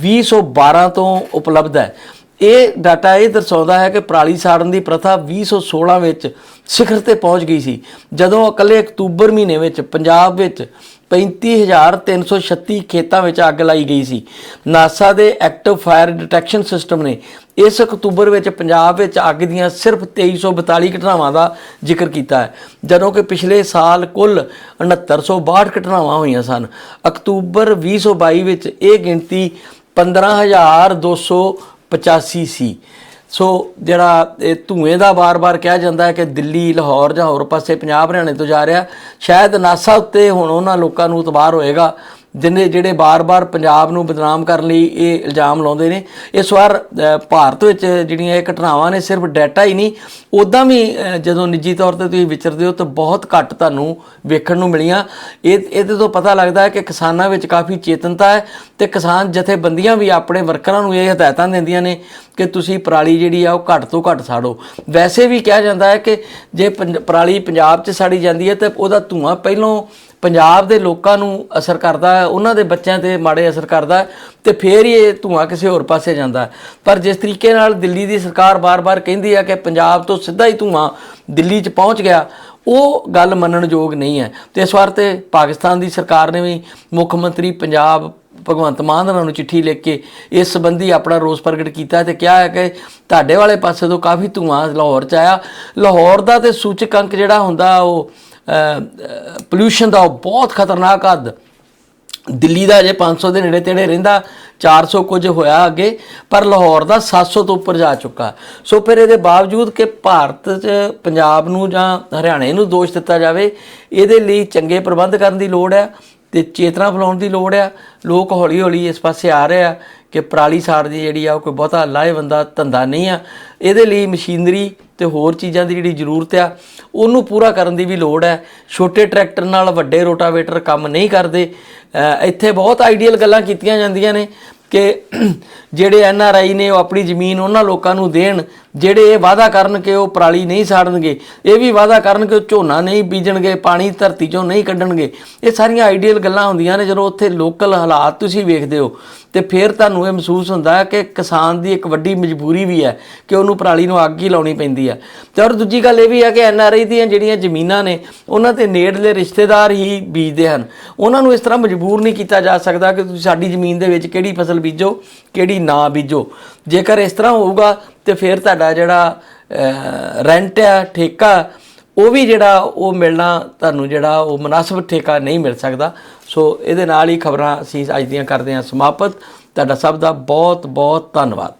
2012 ਤੋਂ ਉਪਲਬਧ ਹੈ। ਇਹ ਡਾਟਾ ਇਹ ਦਰਸਾਉਂਦਾ ਹੈ ਕਿ ਪਰਾਲੀ ਸਾੜਨ ਦੀ ਪ੍ਰਥਾ 2016 ਵਿੱਚ ਸਿਖਰ ਤੇ ਪਹੁੰਚ ਗਈ ਸੀ। ਜਦੋਂ ਇਕੱਲੇ ਅਕਤੂਬਰ ਮਹੀਨੇ ਵਿੱਚ ਪੰਜਾਬ ਵਿੱਚ 35336 ਖੇਤਾਂ ਵਿੱਚ ਅੱਗ ਲਾਈ ਗਈ ਸੀ। ਨਾਸਾ ਦੇ ਐਕਟਿਵ ਫਾਇਰ ਡਿਟੈਕਸ਼ਨ ਸਿਸਟਮ ਨੇ ਇਸ ਅਕਤੂਬਰ ਵਿੱਚ ਪੰਜਾਬ ਵਿੱਚ ਅੱਗ ਦੀਆਂ ਸਿਰਫ 2342 ਘਟਨਾਵਾਂ ਦਾ ਜ਼ਿਕਰ ਕੀਤਾ ਹੈ, ਜਦੋਂ ਕਿ ਪਿਛਲੇ ਸਾਲ ਕੁੱਲ 6962 ਘਟਨਾਵਾਂ ਹੋਈਆਂ ਸਨ। ਅਕਤੂਬਰ 2022 ਵਿੱਚ ਇਹ ਗਿਣਤੀ 15285 ਸੀ। ਸੋ ਜਿਹੜਾ ਇਹ ਧੂਏ ਦਾ ਵਾਰ-ਵਾਰ ਕਿਹਾ ਜਾਂਦਾ ਹੈ ਕਿ ਦਿੱਲੀ, ਲਾਹੌਰ ਜਾਂ ਹੋਰ ਪਾਸੇ ਪੰਜਾਬ ਹਰਿਆਣੇ ਤੋਂ ਜਾ ਰਿਹਾ, ਸ਼ਾਇਦ ਨਾਸਾ ਉੱਤੇ ਹੁਣ ਉਹਨਾਂ ਲੋਕਾਂ ਨੂੰ ਇਤਬਾਰ ਹੋਏਗਾ। ਜਿੰਨੇ ਜਿਹੜੇ ਬਾਰ-ਬਾਰ ਪੰਜਾਬ ਨੂੰ ਬਦਨਾਮ ਕਰਨ ਲਈ ਇਹ ਇਲਜ਼ਾਮ ਲਾਉਂਦੇ ਨੇ, ਇਸ ਵਾਰ ਭਾਰਤ ਵਿੱਚ ਜਿਹੜੀਆਂ ਇਹ ਘਟਨਾਵਾਂ ਨੇ ਸਿਰਫ ਡਾਟਾ ਹੀ ਨਹੀਂ ਉਦਾਂ ਵੀ ਜਦੋਂ ਨਿੱਜੀ ਤੌਰ ਤੇ ਤੁਸੀਂ ਵਿਚਰਦੇ ਹੋ ਤਾਂ ਬਹੁਤ ਘੱਟ ਤੁਹਾਨੂੰ ਵੇਖਣ ਨੂੰ ਮਿਲੀਆਂ। ਇਹ, ਇਹਦੇ ਤੋਂ ਪਤਾ ਲੱਗਦਾ ਹੈ ਕਿ ਕਿਸਾਨਾਂ ਵਿੱਚ ਕਾਫੀ ਚੇਤਨਤਾ ਹੈ ਤੇ ਕਿਸਾਨ ਜਥੇਬੰਦੀਆਂ ਵੀ ਆਪਣੇ ਵਰਕਰਾਂ ਨੂੰ ਇਹ ਹਦਾਇਤਾਂ ਦਿੰਦੀਆਂ ਨੇ ਕਿ ਤੁਸੀਂ ਪਰਾਲੀ ਜਿਹੜੀ ਆ ਉਹ ਘੱਟ ਤੋਂ ਘੱਟ ਸਾੜੋ। ਵੈਸੇ ਵੀ ਕਿਹਾ ਜਾਂਦਾ ਹੈ ਕਿ ਜੇ ਪੰਜ- ਪਰਾਲੀ ਪੰਜਾਬ 'ਚ ਸਾੜੀ ਜਾਂਦੀ ਹੈ ਤਾਂ ਉਹਦਾ ਧੂਆਂ ਪਹਿਲੋਂ ਪੰਜਾਬ ਦੇ ਲੋਕਾਂ ਨੂੰ ਅਸਰ ਕਰਦਾ ਹੈ, ਉਹਨਾਂ ਦੇ ਬੱਚਿਆਂ ਤੇ ਮਾੜੇ ਅਸਰ ਕਰਦਾ ਹੈ ਤੇ ਫੇਰ ਹੀ ਇਹ ਧੂਆਂ ਕਿਸੇ ਹੋਰ ਪਾਸੇ ਜਾਂਦਾ ਪਰ ਜਿਸ ਤਰੀਕੇ ਨਾਲ ਦਿੱਲੀ ਦੀ ਸਰਕਾਰ ਬਾਰ-ਬਾਰ ਕਹਿੰਦੀ ਹੈ ਕਿ ਪੰਜਾਬ ਤੋਂ ਸਿੱਧਾ ਹੀ ਧੂਆਂ ਦਿੱਲੀ 'ਚ ਪਹੁੰਚ ਗਿਆ, ਉਹ ਗੱਲ ਮੰਨਣਯੋਗ ਨਹੀਂ ਹੈ। ਤੇ ਇਸ ਵਾਰ ਤੇ ਪਾਕਿਸਤਾਨ ਦੀ ਸਰਕਾਰ ਨੇ ਵੀ ਮੁੱਖ ਮੰਤਰੀ ਪੰਜਾਬ ਭਗਵੰਤ ਮਾਨ ਹੋਰਾਂ ਨੂੰ ਚਿੱਠੀ ਲਿਖ ਕੇ ਇਸ ਸੰਬੰਧੀ ਆਪਣਾ ਰੋਸ ਪ੍ਰਗਟ ਕੀਤਾ ਤੇ ਕਿਹਾ ਹੈ ਕਿ ਤੁਹਾਡੇ ਵਾਲੇ ਪਾਸੇ ਤੋਂ ਕਾਫੀ ਧੂਆਂ ਲਾਹੌਰ ਚ ਆਇਆ। ਲਾਹੌਰ ਦਾ ਤੇ ਸੂਚਕ ਅੰਕ ਜਿਹੜਾ ਹੁੰਦਾ ਉਹ ਪੋਲੂਸ਼ਨ ਦਾ ਉਹ ਬਹੁਤ ਖਤਰਨਾਕ ਹੱਦ। ਦਿੱਲੀ ਦਾ ਜੇ 500 ਦੇ ਨੇੜੇ ਤੇੜੇ ਰਹਿੰਦਾ 400 ਕੁਝ ਹੋਇਆ ਅੱਗੇ, ਪਰ ਲਾਹੌਰ ਦਾ 700 ਤੋਂ ਉੱਪਰ ਜਾ ਚੁੱਕਾ। ਸੋ ਫਿਰ ਇਹਦੇ ਬਾਵਜੂਦ ਕਿ ਭਾਰਤ 'ਚ ਪੰਜਾਬ ਨੂੰ ਜਾਂ ਹਰਿਆਣੇ ਨੂੰ ਦੋਸ਼ ਦਿੱਤਾ ਜਾਵੇ, ਇਹਦੇ ਲਈ ਚੰਗੇ ਪ੍ਰਬੰਧ ਕਰਨ ਦੀ ਲੋੜ ਹੈ। ਤੇ ਚੇਤਨਾ ਫਲਾਉਣ ਦੀ ਲੋੜ ਆ। ਲੋਕ ਹੌਲੀ ਹੌਲੀ ਇਸ ਪਾਸੇ ਆ ਰਹੇ ਆ ਕਿ ਪਰਾਲੀ ਸਾੜ ਦੀ ਜਿਹੜੀ ਆ, ਉਹ ਕੋਈ ਬਹੁਤਾ ਲਾਹੇਵੰਦਾ ਧੰਦਾ ਨਹੀਂ ਆ। ਇਹਦੇ ਲਈ ਮਸ਼ੀਨਰੀ ਤੇ ਹੋਰ ਚੀਜ਼ਾਂ ਦੀ ਜਿਹੜੀ ਜ਼ਰੂਰਤ ਆ, ਉਹਨੂੰ ਪੂਰਾ ਕਰਨ ਦੀ ਵੀ ਲੋੜ ਹੈ ਛੋਟੇ ਟਰੈਕਟਰ ਨਾਲ ਵੱਡੇ ਰੋਟਾਵੇਟਰ ਕੰਮ ਨਹੀਂ ਕਰਦੇ। ਇੱਥੇ ਬਹੁਤ ਆਈਡੀਅਲ ਗੱਲਾਂ ਕੀਤੀਆਂ ਜਾਂਦੀਆਂ ਨੇ ਕਿ ਜਿਹੜੇ ਐਨ ਆਰ ਆਈ ਨੇ ਉਹ ਆਪਣੀ ਜ਼ਮੀਨ ਉਹਨਾਂ ਲੋਕਾਂ ਨੂੰ ਦੇਣ ਜਿਹੜੇ ਇਹ ਵਾਅਦਾ ਕਰਨ ਕਿ ਉਹ ਪਰਾਲੀ ਨਹੀਂ ਸਾੜਨਗੇ, ਇਹ ਵੀ ਵਾਅਦਾ ਕਰਨ ਕਿ ਉਹ ਝੋਨਾ ਨਹੀਂ ਬੀਜਣਗੇ, ਪਾਣੀ ਧਰਤੀ ਚੋਂ ਨਹੀਂ ਕੱਢਣਗੇ। ਇਹ ਸਾਰੀਆਂ ਆਈਡੀਅਲ ਗੱਲਾਂ ਹੁੰਦੀਆਂ ਨੇ, ਜਦੋਂ ਉੱਥੇ ਲੋਕਲ ਹਾਲਾਤ ਤੁਸੀਂ ਵੇਖਦੇ ਹੋ, ਤੇ ਫਿਰ ਤੁਹਾਨੂੰ ਇਹ ਮਹਿਸੂਸ ਹੁੰਦਾ ਕਿ ਕਿਸਾਨ ਦੀ ਇੱਕ ਵੱਡੀ ਮਜਬੂਰੀ ਵੀ ਹੈ ਕਿ ਉਹਨੂੰ ਪਰਾਲੀ ਨੂੰ ਅੱਗ ਹੀ ਲਾਉਣੀ ਪੈਂਦੀ ਹੈ। ਤੇ ਔਰ ਦੂਜੀ ਗੱਲ ਇਹ ਵੀ ਹੈ ਕਿ ਐਨ ਆਰ ਆਈ ਦੀਆਂ ਜਿਹੜੀਆਂ ਜ਼ਮੀਨਾਂ ਨੇ, ਉਹਨਾਂ ਤੇ ਨੇੜਲੇ ਰਿਸ਼ਤੇਦਾਰ ਹੀ ਬੀਜਦੇ ਹਨ। ਉਹਨਾਂ ਨੂੰ ਇਸ ਤਰ੍ਹਾਂ ਮਜਬੂਰ ਨਹੀਂ ਕੀਤਾ ਜਾ ਸਕਦਾ ਕਿ ਤੁਸੀਂ ਸਾਡੀ ਜ਼ਮੀਨ ਦੇ ਵਿੱਚ ਕਿਹੜੀ ਫਸਲ ਬੀਜੋ, ਕਿਹੜੀ ਨਾ ਬੀਜੋ। ਜੇਕਰ ਇਸ ਤਰ੍ਹਾਂ ਹੋਊਗਾ ਤੇ ਫਿਰ ਤੁਹਾਡਾ ਜਿਹੜਾ ਰੈਂਟ ਆ, ਠੇਕਾ, ਉਹ ਵੀ ਜਿਹੜਾ ਉਹ ਮਿਲਣਾ ਤੁਹਾਨੂੰ ਜਿਹੜਾ ਉਹ ਮੁਨਾਸਬ ਠੇਕਾ ਨਹੀਂ ਮਿਲ ਸਕਦਾ। ਸੋ ਇਹਦੇ ਨਾਲ ਹੀ ਖਬਰਾਂ ਅਸੀਂ ਅੱਜ ਦੀਆਂ ਕਰਦੇ ਹਾਂ ਸਮਾਪਤ। ਤੁਹਾਡਾ ਸਭ ਦਾ ਬਹੁਤ ਬਹੁਤ ਧੰਨਵਾਦ।